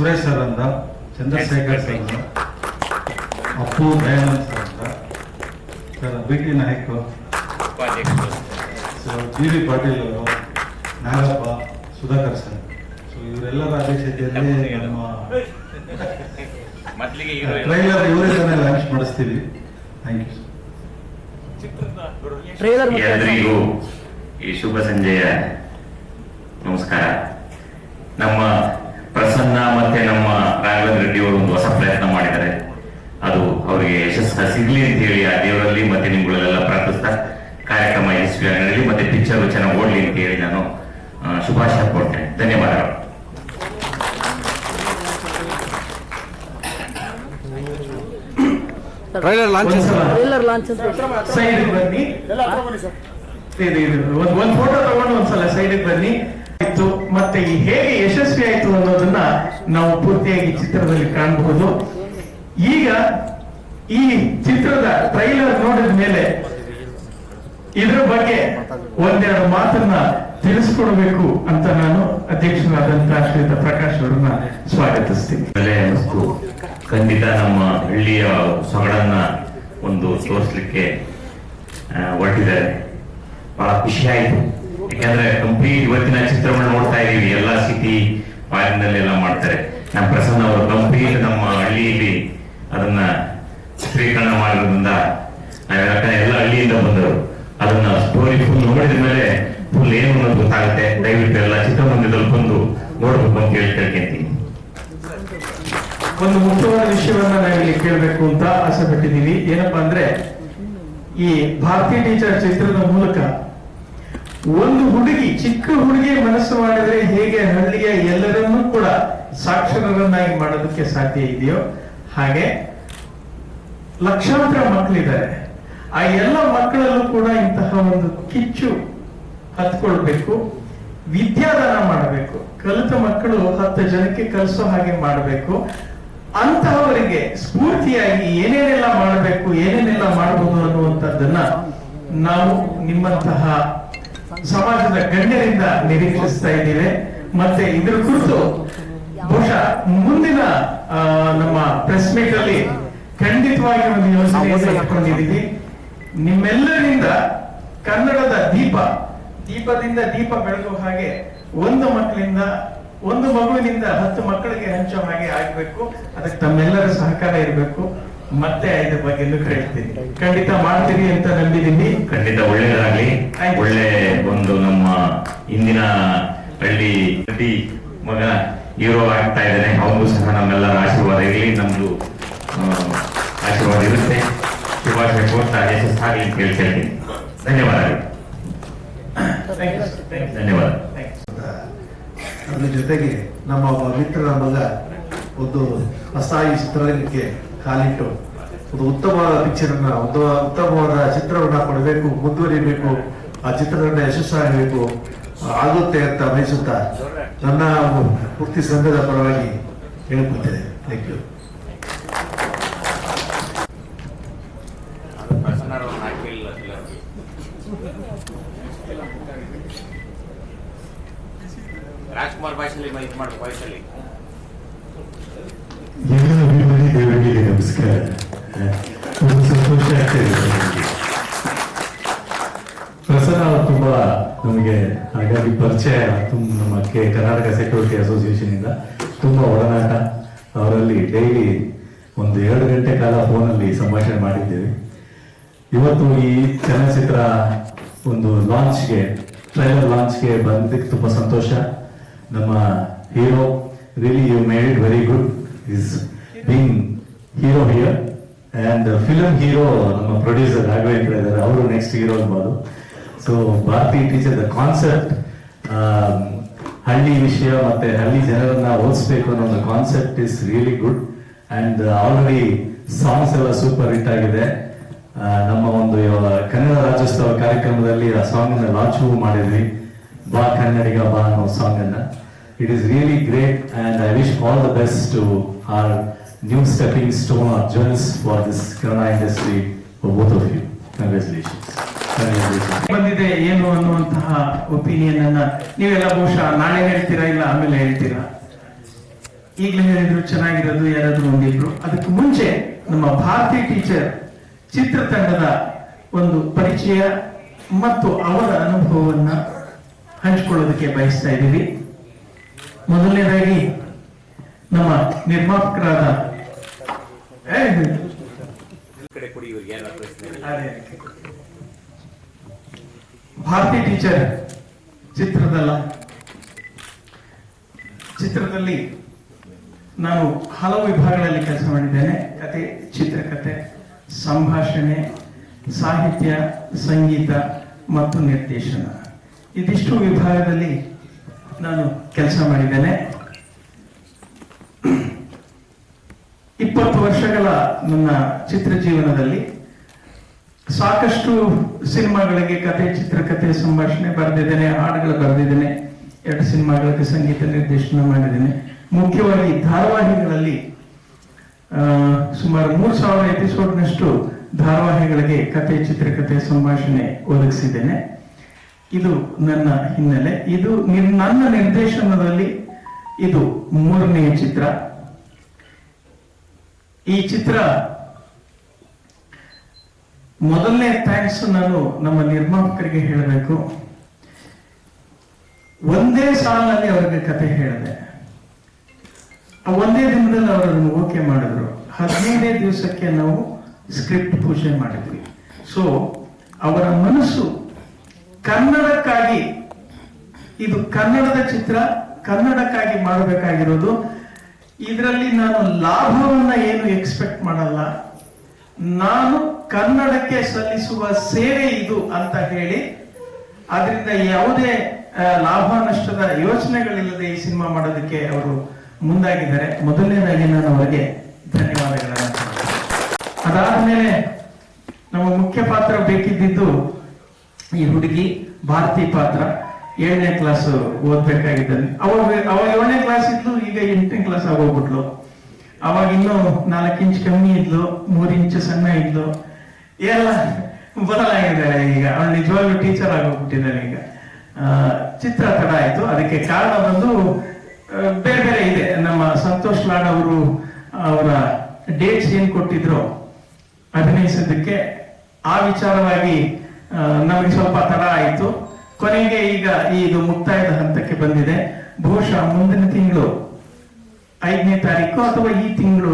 Suresh sir ಅಂತ Chandrashekhar sir ಅಂತ Appu Dayanand sir ಅಂತ sir B T Nayak so B V Patil ಅವರು ನಾಗಪ್ಪ ಸುಧಾಕರ್ ಸರ್. ಸೊ ಇವರೆಲ್ಲರ ಅಧ್ಯಕ್ಷತೆಯಲ್ಲಿ ನಮ್ಮ ಟ್ರೈಲರ್ ಇವರೇ ತಾನೇ ಲಾಂಚ್ ಮಾಡಿಸ್ತೀವಿ. ಥ್ಯಾಂಕ್ ಯು ಟ್ರೇಲರ್ ಎಲ್ಲರಿಗೂ ಈ ಶುಭ ಸಂಜೆಯ ನಮಸ್ಕಾರ. ನಮ್ಮ ಪ್ರಸನ್ನ ಮತ್ತೆ ನಮ್ಮ ರಾಘವೇಂದ್ರ ರೆಡ್ಡಿ ಅವರು ಒಂದು ಹೊಸ ಪ್ರಯತ್ನ ಮಾಡಿದ್ದಾರೆ. ಅದು ಅವರಿಗೆ ಯಶಸ್ಸ ಸಿಗ್ಲಿ ಅಂತ ಹೇಳಿ ಆ ದೇವರಲ್ಲಿ ಮತ್ತೆ ನಿಮ್ಗಳಲ್ಲೆಲ್ಲ ಪ್ರಾರ್ಥಿಸ್ತಾ ಕಾರ್ಯಕ್ರಮ ಯಶಸ್ವಿಯಾಗಿ ನಡೀಲಿ ಮತ್ತೆ ಪಿಕ್ಚರ್ ಚೆನ್ನಾಗಿ ಓಡ್ಲಿ ಅಂತ ಹೇಳಿ ನಾನು ಶುಭಾಶಯ ಕೊಡ್ತೇನೆ ಧನ್ಯವಾದಗಳು. ಟ್ರೈಲರ್ ಲಾಂಚ್ ಟ್ರೇಲರ್ ಲಾಂಚ್ ಅಂತ ಸೈಡ್ ಬನ್ನಿ. ಒಂದ್ ಫೋಟೋ ತಗೊಂಡು ಒಂದ್ಸಲ ಸೈಡ್ ಬನ್ನಿ. ಮತ್ತೆ ಹೇಗೆ ಯಶಸ್ವಿ ಆಯ್ತು ಅನ್ನೋದನ್ನ ನಾವು ಪೂರ್ತಿಯಾಗಿ ಚಿತ್ರದಲ್ಲಿ ಕಾಣಬಹುದು. ಈಗ ಈ ಚಿತ್ರದ ಟ್ರೈಲರ್ ನೋಡಿದ ಮೇಲೆ ಇದರ ಬಗ್ಗೆ ಒಂದೆರಡು ಮಾತನ್ನ ತಿಳಿಸ್ಕೊಡ್ಬೇಕು ಅಂತ ನಾನು ಅಧ್ಯಕ್ಷರಾದಂತಹ ಶ್ರೀತ ಪ್ರಕಾಶ್ ಅವರನ್ನ ಸ್ವಾಗತಿಸ್ತೀನಿ. ಖಂಡಿತ ನಮ್ಮ ಹಳ್ಳಿಯ ಸೊಗಡನ್ನ ಒಂದು ತೋರಿಸ್ಲಿಕ್ಕೆ ಹೊರಟಿದ್ದಾರೆ. ಬಹಳ ಖುಷಿ ಆಯ್ತು. ಯಾಕಂದ್ರೆ ಕಂಪ್ಲೀಟ್ ಇವತ್ತಿನ ಚಿತ್ರವನ್ನು ನೋಡ್ತಾ ಇದೀವಿ ಎಲ್ಲಾ ಸಿಟಿ ಪಾಲಿನಲ್ಲೆಲ್ಲ ಮಾಡ್ತಾರೆ. ನಮ್ಮ ಪ್ರಸನ್ನ ಅವರು ಕಂಪ್ಲೀಟ್ ನಮ್ಮ ಹಳ್ಳಿಯಲ್ಲಿ ಅದನ್ನ ಚಿತ್ರೀಕರಣ ಮಾಡಿರೋದ್ರಿಂದ ಕಡೆ ಎಲ್ಲ ಹಳ್ಳಿಯಿಂದ ಬಂದರು ಅದನ್ನ ಸ್ಟೋರಿ ಫುಲ್ ನೋಡಿದ ಮೇಲೆ ಫುಲ್ ಏನು ಅನ್ನೋದು ಗೊತ್ತಾಗುತ್ತೆ. ದಯವಿಟ್ಟು ಎಲ್ಲ ಚಿತ್ರಮಂದಿರದಲ್ಲಿ ಬಂದು ನೋಡ್ಬೇಕು ಅಂತ ಹೇಳಿ ಕೇಳ್ಕೊಂತೀನಿ. ಒಂದು ಮುಖ್ಯವಾದ ವಿಷಯವನ್ನ ನಾವಿಲ್ಲಿ ಕೇಳಬೇಕು ಅಂತ ಆಸೆ ಪಟ್ಟಿದ್ದೀವಿ. ಏನಪ್ಪಾ ಅಂದ್ರೆ ಈ ಭಾರತೀಯ ಟೀಚರ್ ಚಿತ್ರದ ಮೂಲಕ ಒಂದು ಹುಡುಗಿ ಚಿಕ್ಕ ಹುಡುಗಿ ಮನಸ್ಸು ಮಾಡಿದ್ರೆ ಹೇಗೆ ಹಳ್ಳಿಯ ಎಲ್ಲರನ್ನೂ ಕೂಡ ಸಾಕ್ಷರರನ್ನಾಗಿ ಮಾಡೋದಕ್ಕೆ ಸಾಧ್ಯ ಇದೆಯೋ ಹಾಗೆ ಲಕ್ಷಾಂತರ ಮಕ್ಕಳಿದ್ದಾರೆ. ಆ ಎಲ್ಲ ಮಕ್ಕಳಲ್ಲೂ ಕೂಡ ಇಂತಹ ಒಂದು ಕಿಚ್ಚು ಹತ್ಕೊಳ್ಬೇಕು, ವಿದ್ಯಾದಾನ ಮಾಡಬೇಕು. ಕಲಿತ ಮಕ್ಕಳು ಹತ್ತು ಜನಕ್ಕೆ ಕಲಿಸೋ ಹಾಗೆ ಮಾಡಬೇಕು. ಅಂತಹವರಿಗೆ ಸ್ಫೂರ್ತಿಯಾಗಿ ಏನೇನೆಲ್ಲ ಮಾಡಬೇಕು, ಏನೇನೆಲ್ಲ ಮಾಡಬಹುದು ಅನ್ನುವಂಥದ್ದನ್ನ ನಾವು ನಿಮ್ಮಂತಹ ಸಮಾಜದ ಗಣ್ಯರಿಂದ ನಿರೀಕ್ಷಿಸ್ತಾ ಇದ್ದೇವೆ. ಮತ್ತೆ ಇದರ ಕುರಿತು ಬಹುಶಃ ಮುಂದಿನ ನಮ್ಮ ಪ್ರೆಸ್ ಮೀಟ್ ಅಲ್ಲಿ ಖಂಡಿತವಾಗಿ ಒಂದು ಯೋಜನೆ ಇಟ್ಕೊಂಡಿದ್ದೀವಿ. ನಿಮ್ಮೆಲ್ಲರಿಂದ ಕನ್ನಡದ ದೀಪ ದೀಪದಿಂದ ದೀಪ ಬೆಳಗುವ ಹಾಗೆ ಒಂದು ಮಕ್ಕಳಿಂದ ಒಂದು ಮಗುವಿನಿಂದ ಹತ್ತು ಮಕ್ಕಳಿಗೆ ಹಂಚೋ ಹಾಗೆ ಆಗ್ಬೇಕು. ಅದಕ್ಕೆ ತಮ್ಮೆಲ್ಲರ ಸಹಕಾರ ಇರಬೇಕು. ಮತ್ತೆ ಇದ್ರ ಬಗ್ಗೆ ಹೇಳ್ತೀನಿ ಖಂಡಿತ ಮಾಡ್ತೀನಿ ಅಂತ ನಂಬಿದ್ದೀನಿ. ಖಂಡಿತ ಒಳ್ಳೇದಾಗ್ಲಿ ಒಳ್ಳೆ ಒಂದು ನಮ್ಮ ಇಂದಿನ ಹಳ್ಳಿ ಪ್ರತಿ ಮಗ ಹೀರೋ ಆಗ್ತಾ ಇದ್ದಾನೆ. ಅವನು ಸಹ ನಮ್ಮೆಲ್ಲರ ಆಶೀರ್ವಾದ ಇರಲಿ. ನಮ್ದು ಆಶೀರ್ವಾದ ಇರುತ್ತೆ. ಶುಭಾಶಯ ಕೋರ್ತಾ ಯಶಸ್ಸಾಗಲಿ ಅಂತ ಹೇಳ್ತೇನೆ ಧನ್ಯವಾದಗಳು. ಧನ್ಯವಾದ. ಅದ್ರ ಜೊತೆಗೆ ನಮ್ಮ ಮಿತ್ರರ ಮಗ ಒಂದು ಅಸ್ಥಾಯಿ ಚಿತ್ರರಂಗಕ್ಕೆ ಕಾಲಿಟ್ಟು. ಒಂದು ಉತ್ತಮವಾದ ಪಿಕ್ಚರ್ ಅನ್ನ ಒಂದು ಉತ್ತಮವಾದ ಚಿತ್ರವನ್ನ ಕೊಡಬೇಕು ಮುಂದುವರಿಬೇಕು ಆ ಚಿತ್ರದಂಡ ಯಶಸ್ಸಾಗಬೇಕು ಆಗುತ್ತೆ ಅಂತ ಬಯಸುತ್ತಾ ನನ್ನ ಪೂರ್ತಿ ಸಂಘದ ಪರವಾಗಿ ಹೇಳ್ಕೊಳ್ತೇನೆ. ಥ್ಯಾಂಕ್ ಯು ರಾಜ್ಕುಮಾರ್ ಬಾಯ್ಸಲ್ಲಿ ಮೈಕ್ ಮಾಡಿ ಬಾಯ್ಸಲ್ಲಿ. ದೇವರಿಗೆ ನಮಸ್ಕಾರ ತುಂಬ ಸಂತೋಷ ಆಗ್ತಾ ಪ್ರಸನ್ನ ಅವರು ತುಂಬಾ ನಮಗೆ ಹಾಗಾಗಿ ಪರಿಚಯ ತುಂಬ ನಮ್ಮ ಕೆ ಕರ್ನಾಟಕ ಸೆಕ್ಯೂರಿಟಿ ಅಸೋಸಿಯೇಷನ್ ಇಂದ ತುಂಬಾ ಒಡನಾಟ ಅವರಲ್ಲಿ ಡೈಲಿ ಒಂದು ಎರಡು ಗಂಟೆ ಕಾಲ ಫೋನಲ್ಲಿ ಸಂಭಾಷಣೆ ಮಾಡಿದ್ದೇವೆ ಇವತ್ತು ಈ ಚಲನಚಿತ್ರ ಒಂದು ಲಾಂಚ್ಗೆ ಟ್ರೈಲರ್ ಲಾಂಚ್ಗೆ ಬಂದಿದ್ದಕ್ಕೆ ತುಂಬಾ ಸಂತೋಷ ನಮ್ಮ hero really you made very good is being hero here and film hero ನಮ್ಮ ಪ್ರೊಡ್ಯೂಸರ್ ರಾಘವೇಂದ್ರ ಇದ್ದಾರೆ. ಅವರು ನೆಕ್ಸ್ಟ್ ಹೀರೋ ಅನ್ಬೋದು so Bharati teacher the concept ಹಳ್ಳಿ ವಿಷಯ ಮತ್ತೆ ಹಳ್ಳಿ ಜನರನ್ನ ಓದಿಸ್ಬೇಕು ಅನ್ನೋ ಒಂದು concept is really good and already songs ಎಲ್ಲ ಸೂಪರ್ ಹಿಟ್ ಆಗಿದೆ. ನಮ್ಮ ಒಂದು ಕನ್ನಡ ರಾಜ್ಯೋತ್ಸವ ಕಾರ್ಯಕ್ರಮದಲ್ಲಿ ಆ ಸಾಂಗ್ ಅನ್ನ ಲಾಂಚ್ ಮಾಡಿದ್ವಿ. ಬಾ ಕನ್ನಡಿಗ, ಬಾ ಅನ್ನೋ song it is really great and I wish all the best to our new stepping stone or journeys for this Kerala industry for both of you. Congratulations. ಬಂದಿದೆ, ಏನು ಅನ್ನುವಂತಹ ಒಪಿನಿಯನ್ ಅನ್ನ ನೀವೆಲ್ಲ ಬಹುಶಃ ನಾಳೆ ಹೇಳ್ತೀರಾ ಇಲ್ಲ ಆಮೇಲೆ ಹೇಳ್ತೀರಾ ಈಗಲೇ ಹೇಳಿದ್ರು ಚೆನ್ನಾಗಿರೋದು, ಯಾರಾದ್ರೂ ಒಂದಿಬ್ರು ಅದಕ್ಕೆ ಮುಂಚೆ ನಮ್ಮ ಭಾರತೀಯ ಟೀಚರ್ ಚಿತ್ರತಂಡದ ಒಂದು ಪರಿಚಯ ಮತ್ತು ಅವರ ಅನುಭವವನ್ನ ಹಂಚಿಕೊಳ್ಳೋದಕ್ಕೆ ಬಯಸ್ತಾ ಇದ್ದೀವಿ ಮೊದಲನೇದಾಗಿ ನಮ್ಮ ನಿರ್ಮಾಪಕರಾದ ಭಾರತೀಯ ಟೀಚರ್ ಚಿತ್ರದಲ್ಲ. ಚಿತ್ರದಲ್ಲಿ ನಾನು ಹಲವು ವಿಭಾಗಗಳಲ್ಲಿ ಕೆಲಸ ಮಾಡಿದ್ದೇನೆ. ಕತೆ, ಚಿತ್ರಕತೆ, ಸಂಭಾಷಣೆ, ಸಾಹಿತ್ಯ, ಸಂಗೀತ ಮತ್ತು ನಿರ್ದೇಶನ. ಇದಿಷ್ಟು ವಿಭಾಗದಲ್ಲಿ ನಾನು ಕೆಲಸ ಮಾಡಿದ್ದೇನೆ ಇಪ್ಪತ್ತು ವರ್ಷಗಳ ನನ್ನ ಚಿತ್ರ ಜೀವನದಲ್ಲಿ ಸಾಕಷ್ಟು ಸಿನಿಮಾಗಳಿಗೆ ಕತೆ ಚಿತ್ರಕಥೆ ಸಂಭಾಷಣೆ ಬರೆದಿದ್ದೇನೆ, ಹಾಡುಗಳು ಬರೆದಿದ್ದೇನೆ, ಎರಡು ಸಿನಿಮಾಗಳಿಗೆ ಸಂಗೀತ ನಿರ್ದೇಶನ ಮಾಡಿದ್ದೇನೆ. ಮುಖ್ಯವಾಗಿ ಧಾರಾವಾಹಿಗಳಲ್ಲಿ ಸುಮಾರು ಮೂರು ಸಾವಿರ ಎಪಿಸೋಡ್ನಷ್ಟು ಧಾರಾವಾಹಿಗಳಿಗೆ ಕತೆ ಚಿತ್ರಕಥೆ ಸಂಭಾಷಣೆ ಒದಗಿಸಿದ್ದೇನೆ. ಇದು ನನ್ನ ಹಿನ್ನೆಲೆ. ಇದು ನನ್ನ ನಿರ್ದೇಶನದಲ್ಲಿ ಇದು ಮೂರನೆಯ ಚಿತ್ರ. ಈ ಚಿತ್ರ ಮೊದಲನೇ ಥ್ಯಾಂಕ್ಸ್ ನಾನು ನಮ್ಮ ನಿರ್ಮಾಪಕರಿಗೆ ಹೇಳಬೇಕು. ಒಂದೇ ಸಾಲಲ್ಲಿ ಅವ್ರಿಗೆ ಕತೆ ಹೇಳಿದೆ. ಒಂದೇ ದಿನದಲ್ಲಿ ಅವರು ಅದನ್ನು ಓಕೆ ಮಾಡಿದ್ರು. ಹದಿನೈದೇ ದಿವಸಕ್ಕೆ ನಾವು ಸ್ಕ್ರಿಪ್ಟ್ ಪೂಜೆ ಮಾಡಿದ್ವಿ. ಸೊ ಅವರ ಮನಸ್ಸು ಕನ್ನಡಕ್ಕಾಗಿ, ಇದು ಕನ್ನಡದ ಚಿತ್ರ, ಕನ್ನಡಕ್ಕಾಗಿ ಮಾಡಬೇಕಾಗಿರೋದು ಇದರಲ್ಲಿ ನಾನು ಲಾಭವನ್ನ ಏನು ಎಕ್ಸ್ಪೆಕ್ಟ್ ಮಾಡಲ್ಲ. ನಾನು ಕನ್ನಡಕ್ಕೆ ಸಲ್ಲಿಸುವ ಸೇವೆ ಇದು ಅಂತ ಹೇಳಿ, ಅದರಿಂದ ಯಾವುದೇ ಲಾಭ ನಷ್ಟದ ಯೋಚನೆಗಳಿಲ್ಲದೆ ಈ ಸಿನಿಮಾ ಮಾಡೋದಕ್ಕೆ ಅವರು ಮುಂದಾಗಿದ್ದಾರೆ. ಮೊದಲನೇದಾಗಿ ನಾನು ಅವರಿಗೆ ಧನ್ಯವಾದಗಳನ್ನು ಅದಾದ ಅದಾದ್ಮೇಲೆ ನಮ್ಮ ಮುಖ್ಯ ಪಾತ್ರ ಬೇಕಿದ್ದಿದ್ದು ಈ ಹುಡುಗಿ ಭಾರತಿ ಪಾತ್ರ. ಏಳನೇ ಕ್ಲಾಸ್ ಓದ್ಬೇಕಾಗಿದ್ದಾನೆ. ಅವಾಗ ಅವಾಗ ಏಳನೇ ಕ್ಲಾಸ್ ಇದ್ಲು, ಈಗ ಎಂಟನೇ ಕ್ಲಾಸ್ ಆಗೋಗ್ಬಿಟ್ಲು. ಅವಾಗ ಇನ್ನೂ ನಾಲ್ಕು ಇಂಚ್ ಕಮ್ಮಿ ಇದ್ಲು, ಮೂರು ಇಂಚ್ ಸಣ್ಣ ಇದ್ಲು. ಎಲ್ಲ ಬದಲಾಗಿದ್ದಾಳೆ ಈಗ. ಅವಳು ನಿಜವಾಗ್ಲೂ ಟೀಚರ್ ಆಗೋಗ್ಬಿಟ್ಟಿದ್ದಾಳೆ ಈಗ. ಚಿತ್ರ ತಡ ಆಯ್ತು. ಅದಕ್ಕೆ ಕಾರಣ ಬಂದು ಬೇರೆ ಬೇರೆ ಇದೆ. ನಮ್ಮ ಸಂತೋಷ್ ಲಾಡ್ ಅವರು ಅವರ ಡೇಟ್ಸ್ ಏನ್ ಕೊಟ್ಟಿದ್ರು ಅಭಿನಯಿಸೋದಕ್ಕೆ ಆ ವಿಚಾರವಾಗಿ ನಮಗೆ ಸ್ವಲ್ಪ ತಡ ಆಯಿತು. ಕೊನೆಗೆ ಈಗ ಇದು ಮುಕ್ತಾಯದ ಹಂತಕ್ಕೆ ಬಂದಿದೆ. ಬಹುಶಃ ಮುಂದಿನ ತಿಂಗಳು ಐದನೇ ತಾರೀಕು ಅಥವಾ ಈ ತಿಂಗಳು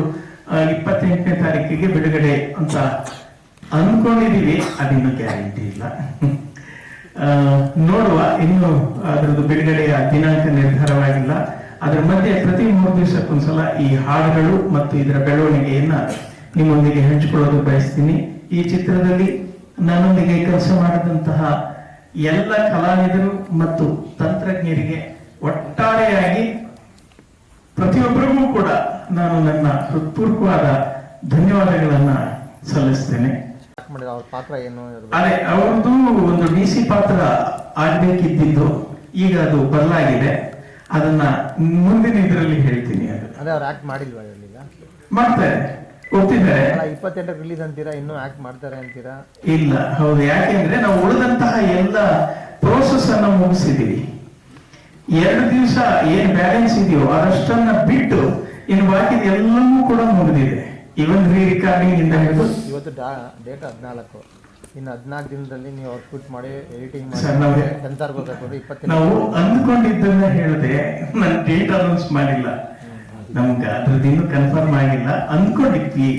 ಇಪ್ಪತ್ತೆಂಟನೇ ತಾರೀಕಿಗೆ ಬಿಡುಗಡೆ ಅಂತ ಅನ್ಕೊಂಡಿದೀವಿ ಅದಿನ್ನು ಗ್ಯಾರಂಟಿ ಇಲ್ಲ. ನೋಡುವ. ಇನ್ನು ಅದರದ್ದು ಬಿಡುಗಡೆಯ ದಿನಾಂಕ ನಿರ್ಧಾರವಾಗಿಲ್ಲ. ಅದರ ಮಧ್ಯೆ ಪ್ರತಿ ಮೂರು ದಿವಸಕ್ಕೊಂದ್ಸಲ ಈ ಹಾಡುಗಳು ಮತ್ತು ಇದರ ಬೆಳವಣಿಗೆಯನ್ನ ನಿಮ್ಮೊಂದಿಗೆ ಹಂಚಿಕೊಳ್ಳೋದು ಬಯಸ್ತೀನಿ. ಈ ಚಿತ್ರದಲ್ಲಿ ನನ್ನೊಂದಿಗೆ ಕೆಲಸ ಮಾಡಿದಂತಹ ಎಲ್ಲ ಕಲಾವಿದರು ಮತ್ತು ತಂತ್ರಜ್ಞರಿಗೆ ಒಟ್ಟಾರೆಯಾಗಿ ಪ್ರತಿಯೊಬ್ಬರಿಗೂ ಕೂಡ ನಾನು ನನ್ನ ಹೃತ್ಪೂರ್ವಕವಾದ ಧನ್ಯವಾದಗಳನ್ನ ಸಲ್ಲಿಸ್ತೇನೆ. ಅವ್ರ ಪಾತ್ರ ಏನು? ಅದೇ ಅವ್ರದ್ದು ಒಂದು ಡಿ ಸಿ ಪಾತ್ರ ಆಗ್ಬೇಕಿದ್ದಿದ್ದು ಈಗ ಅದು ಬದಲಾಗಿದೆ. ಅದನ್ನ ಮುಂದಿನ ಇದರಲ್ಲಿ ಹೇಳ್ತೀನಿ ಅದು. ಅದೇ ಅವ್ರು ಆಕ್ಟ್ ಮಾಡಿಲ್ವಾ ಮಾಡ್ತಾರೆ. ಒಪ್ತಿದ್ದಾರೆ ಅಲ್ಲ ಇಪ್ಪತ್ತೆಂಟಕ್ಕೆ ರಿಲೀಸ್ ಅಂತೀರಾ? ಇನ್ನೂ ಆಕ್ಟ್ ಮಾಡ್ತಾರೆ ಅಂತೀರಾ? ಇಲ್ಲ ಹೌದು. ಯಾಕೆಂದ್ರೆ ನಾವು ಉಳಿದಂತಹ ಎಲ್ಲ ಪ್ರೋಸೆಸ್ ಅನ್ನು ಮುಗಿಸಿದೀವಿ ಎರಡು ದಿವಸ ಏನ್ ಬ್ಯಾಲೆನ್ಸ್ ಇದೆಯೋ ಅದಷ್ಟನ್ನ ಬಿಟ್ಟು ಇನ್ನು ಬಾಕಿ ಎಲ್ಲವೂ ಕೂಡ ಮುಗಿದಿದೆ. ಇವನ್ ರೀ ರಿಕಾರ್ಡಿಂಗ್ ಇಂದ ಹಿಡಿದು ಇವತ್ತು ಡೇಟ್ ಹದಿನಾಲ್ಕು. ಇನ್ನು ಹದಿನಾಲ್ಕು ದಿನದಲ್ಲಿ ನೀವು ಔಟ್ಪುಟ್ ಮಾಡಿ ಎಡಿಟಿಂಗ್ ಮಾಡಿ ಬರ್ಬೇಕು ಇಪ್ಪತ್ತೆಂಟು ನಾವು ಅಂದ್ಕೊಂಡಿದ್ದನ್ನ ಹೇಳಿದೆ ನಾನು ಡೇಟ್ ಅನೌನ್ಸ್ ಮಾಡಿಲ್ಲ. ನಮ್ಗೆ ಅದ್ರದ್ದು ಇನ್ನೂ ಕನ್ಫರ್ಮ್ ಆಗಿಲ್ಲ. ಅಂದ್ಕೊಂಡಿದ್ವಿ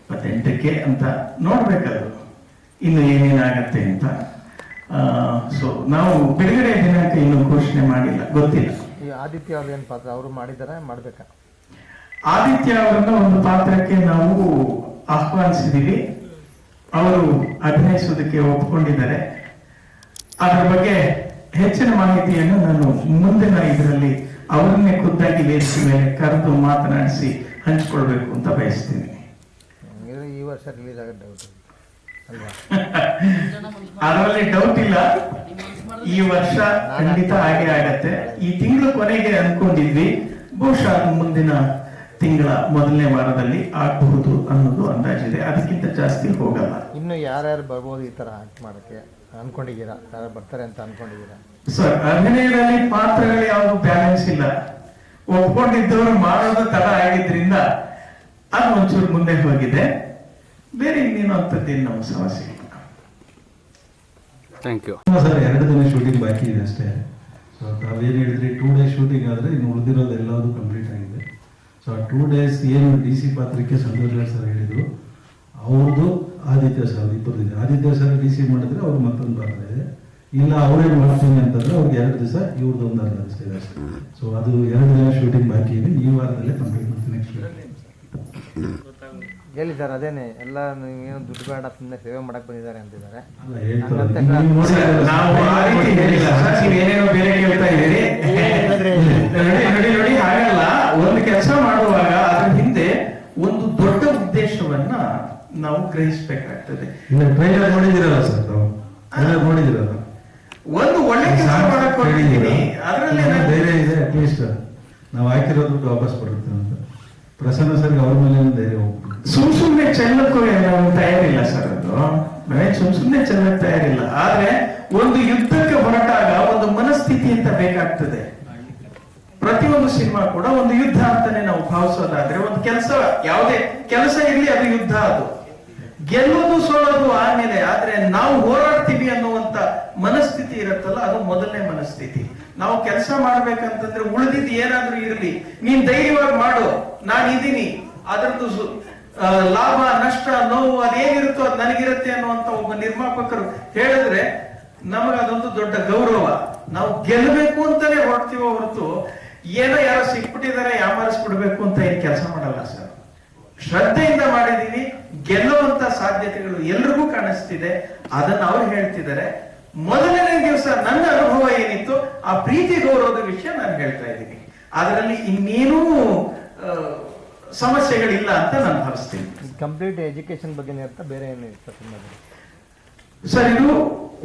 ಇಪ್ಪತ್ತೆಂಟಕ್ಕೆ ಅಂತ ನೋಡ್ಬೇಕದು ಇನ್ನು ಏನೇನಾಗತ್ತೆ ಅಂತ. ಸೊ ನಾವು ಬಿಡುಗಡೆ ದಿನಾಂಕ ಇನ್ನು ಘೋಷಣೆ ಮಾಡಿಲ್ಲ. ಗೊತ್ತಿಲ್ಲ. ಈ ಆದಿತ್ಯ ಅವ್ರು ಏನು ಪಾತ್ರ? ಅವರು ಮಾಡಿದ್ದಾರೆ ಮಾಡ್ಬೇಕಾ? ಆದಿತ್ಯ ಅವರನ್ನ ಒಂದು ಪಾತ್ರಕ್ಕೆ ನಾವು ಆಹ್ವಾನಿಸಿದೀವಿ. ಅವರು ಅಭಿನಯಿಸೋದಕ್ಕೆ ಒಪ್ಕೊಂಡಿದ್ದಾರೆ. ಅದರ ಬಗ್ಗೆ ಹೆಚ್ಚಿನ ಮಾಹಿತಿಯನ್ನು ನಾನು ಮುಂದಿನ ಇದರಲ್ಲಿ ಅವರನ್ನೇ ಖುದ್ದಾಗಿ ವೇದಿಕೆ ಮೇಲೆ ಕರೆದು ಮಾತನಾಡಿಸಿ ಹಂಚಿಕೊಳ್ಬೇಕು ಅಂತ ಬಯಸ್ತೀನಿ. ಈ ವರ್ಷ ರಿಲೀಸ್ ಆಗೋ ಡೌಟ್ ಅಲ್ವಾ? ಅದರಲ್ಲಿ ಡೌಟ್ ಇಲ್ಲ. ಈ ವರ್ಷ ಖಂಡಿತ ಹಾಗೆ ಆಗತ್ತೆ. ಈ ತಿಂಗಳು ಕೊನೆಗೆ ಅನ್ಕೊಂಡಿದ್ವಿ. ಬಹುಶಃ ಮುಂದಿನ ತಿಂಗಳ ಮೊದಲನೇ ವಾರದಲ್ಲಿ ಆಗಬಹುದು ಅನ್ನೋದು ಅಂದಾಜಿದೆ. ಅದಕ್ಕಿಂತ ಜಾಸ್ತಿ ಹೋಗಲ್ಲ. ಇನ್ನು ಯಾರ್ಯಾರು ಬರ್ಬೋದು ಈ ತರ ಆಕ್ಟ್ ಮಾಡಕ್ಕೆ? ಅನ್ಕೊಂಡಿದ್ದೀರಾ? ಯಾರು ಬರ್ತಾರೆ ಅಂತ ಅನ್ಕೊಂಡಿದ್ದೀರಾ? ಸರ್ ಅಭಿನಯದಲ್ಲಿ ಪಾತ್ರಗಳು ಯಾವುದು ಬ್ಯಾಲೆನ್ಸ್ ಇಲ್ಲ. ಒಪ್ಕೊಂಡಿದ್ದವರು ಮಾಡೋದು ತಡ ಆಗಿದ್ರಿಂದ ಅದು ಒಂಚೂರು ಮುಂದೆ ಹೋಗಿದೆ. ಬೇರೆ ಇನ್ನೇನು ಅಂತದ್ದೇನು ನಮ್ಮ ಸಮಸ್ಯೆ ಥ್ಯಾಂಕ್ ಯು ಸರ್ ಎರಡು ದಿನ ಶೂಟಿಂಗ್ ಬಾಕಿ ಇದೆ ಅಷ್ಟೇ. ಸೊ ತಾವೇನು ಹೇಳಿದ್ರಿ ಟೂ ಡೇಸ್ ಶೂಟಿಂಗ್ ಆದರೆ ಇನ್ನು ಉಳಿದಿರೋದು ಎಲ್ಲವೂ ಕಂಪ್ಲೀಟ್ ಆಗಿದೆ. ಸೊ ಆ ಟೂ ಡೇಸ್ ಏನು ಡಿ ಸಿ ಪಾತ್ರಕ್ಕೆ ಸಂತೋಷ್ ರಾಜ್ ಸರ್ ಹೇಳಿದರು. ಅವ್ರದ್ದು ಆದಿತ್ಯ ಸರ್ ಇಬ್ಬರು ಆದಿತ್ಯ ಸರ್ ಡಿ ಸಿ ಮಾಡಿದ್ರೆ ಅವ್ರು ಮತ್ತೊಂದು ಪಾತ್ರ ಇದೆ. ಇಲ್ಲ ಅವರೇ ಮಾಡ್ತೀನಿ ಅಂತಂದ್ರೆ ಅವ್ರಿಗೆ ಎರಡು ದಿವಸ ಇವ್ರದ್ದು ಒಂದು ಅರ್ಧ ದಿವಸ ಇದೆ ಅಷ್ಟೇ. ಸೊ ಅದು ಎರಡು ದಿನ ಶೂಟಿಂಗ್ ಬಾಕಿ ಇದೆ. ಈ ವಾರದಲ್ಲೇ ಕಂಪ್ಲೀಟ್ ಮಾಡ್ತೀನಿ ನೆಕ್ಸ್ಟ್ ಹೇಳಿ ಸರ್ ಅದೇನೆ? ಎಲ್ಲ ನೀವೇನು ದುಡ್ಡು ಬೇಡ ಸುಮ್ಮನೆ ಸೇವೆ ಮಾಡಕ್ ಬಂದಿದ್ದಾರೆ ಅಂತಿದ್ದಾರೆ. ನೋಡಿ ನೋಡಿ ಹಾಗಲ್ಲ. ಒಂದು ಕೆಲಸ ಮಾಡುವಾಗ ಅದ್ರ ಹಿಂದೆ ಒಂದು ದೊಡ್ಡ ಉದ್ದೇಶವನ್ನ ನಾವು ಗ್ರಹಿಸಬೇಕಾಗ್ತದೆ. ನೋಡಿದಿರಲ್ಲ ಸರ್ ನೋಡಿದಿರಲ್ಲ? ಒಂದು ಒಳ್ಳೆ ಕೆಲಸ ಮಾಡಕ್ ಹೊರಟಿದ್ದೀನಿ ಅದರಲ್ಲಿ ಧೈರ್ಯ ಇದೆ ಅಟ್ಲೀಸ್ಟ್ ನಾವು ಹಾಕಿರೋ ದುಡ್ಡು ವಾಪಸ್ ಬರುತ್ತೆ ಅಂತ. ಪ್ರಸನ್ನ ಸರ್ ಅವ್ರ ಮೇಲೆ ಧೈರ್ಯ ಸುಮ್ ಸುಮ್ನೆ ಚೆಲ್ಲಕ್ಕೂ ತಯಾರಿಲ್ಲ ಸರ್ ಅದು. ನಾವೇನ್ ಸುಮ್ ಸುಮ್ನೆ ಚೆಲ್ಲಕ್ ತಯಾರಿಲ್ಲ. ಆದ್ರೆ ಒಂದು ಯುದ್ಧಕ್ಕೆ ಹೊರಟಾಗ ಒಂದು ಮನಸ್ಥಿತಿ ಅಂತ ಬೇಕಾಗ್ತದೆ. ಪ್ರತಿಯೊಂದು ಸಿನಿಮಾ ಕೂಡ ಒಂದು ಯುದ್ಧ ಅಂತಾನೆ ನಾವು ಭಾವಿಸೋದಾದ್ರೆ ಒಂದು ಕೆಲಸ ಯಾವುದೇ ಕೆಲಸ ಇರಲಿ ಅದು ಯುದ್ಧ ಅದು. ಗೆಲ್ಲೋದು ಸೋಲೋದು ಆಮೇಲೆ ಆದ್ರೆ ನಾವು ಹೋರಾಡ್ತೀವಿ ಅನ್ನುವಂತ ಮನಸ್ಥಿತಿ ಇರುತ್ತಲ್ಲ, ಅದು ಮೊದಲನೇ ಮನಸ್ಥಿತಿ. ನಾವು ಕೆಲಸ ಮಾಡ್ಬೇಕಂತಂದ್ರೆ ಉಳಿದಿದ್ ಏನಾದ್ರೂ ಇರಲಿ. ನೀನ್ ಧೈರ್ಯವಾಗಿ ಮಾಡು. ನಾನಿದ್ದೀನಿ. ಅದರದ್ದು ಲಾಭ, ನಷ್ಟ, ನೋವು ಅದೇನಿರುತ್ತೋ ಅದು ನನಗಿರುತ್ತೆ ಅನ್ನುವಂತ ಒಬ್ಬ ನಿರ್ಮಾಪಕರು ಹೇಳಿದ್ರೆ ನಮಗೆ ಅದೊಂದು ದೊಡ್ಡ ಗೌರವ. ನಾವು ಗೆಲ್ಲಬೇಕು ಅಂತಾನೆ ಹೊರಡ್ತೀವೋ ಹೊರತು ಏನೋ ಯಾರೋ ಸಿಕ್ಬಿಟ್ಟಿದ್ದಾರೆ, ಯಾಮಾರಿಸ್ಬಿಡ್ಬೇಕು ಅಂತ ಏನ್ ಕೆಲಸ ಮಾಡಲ್ಲ ಸರ್. ಶ್ರದ್ಧೆಯಿಂದ ಮಾಡಿದೀವಿ ಗೆಲ್ಲುವಂತ ಸಾಧ್ಯತೆಗಳು ಎಲ್ರಿಗೂ ಕಾಣಿಸ್ತಿದೆ. ಅದನ್ನ ಅವ್ರು ಹೇಳ್ತಿದ್ದಾರೆ. ಮೊದಲನೇ ದಿವಸ ನನ್ನ ಅನುಭವ ಏನಿತ್ತು ಆ ಪ್ರೀತಿ ಗೌರವದ ವಿಷಯ ನಾನು ಹೇಳ್ತಾ ಇದ್ದೀನಿ. ಅದರಲ್ಲಿ ಇನ್ನೇನೂ ಸಮಸ್ಯೆಗಳಿಲ್ಲ ಅಂತ ನಾನು ಭಾವಿಸ್ತೀನಿ. ಕಂಪ್ಲೀಟ್ ಎಜುಕೇಶನ್ ಬಗ್ಗೆ ಅಂತ ಬೇರೆ ಏನು ಸರ್ ಇದು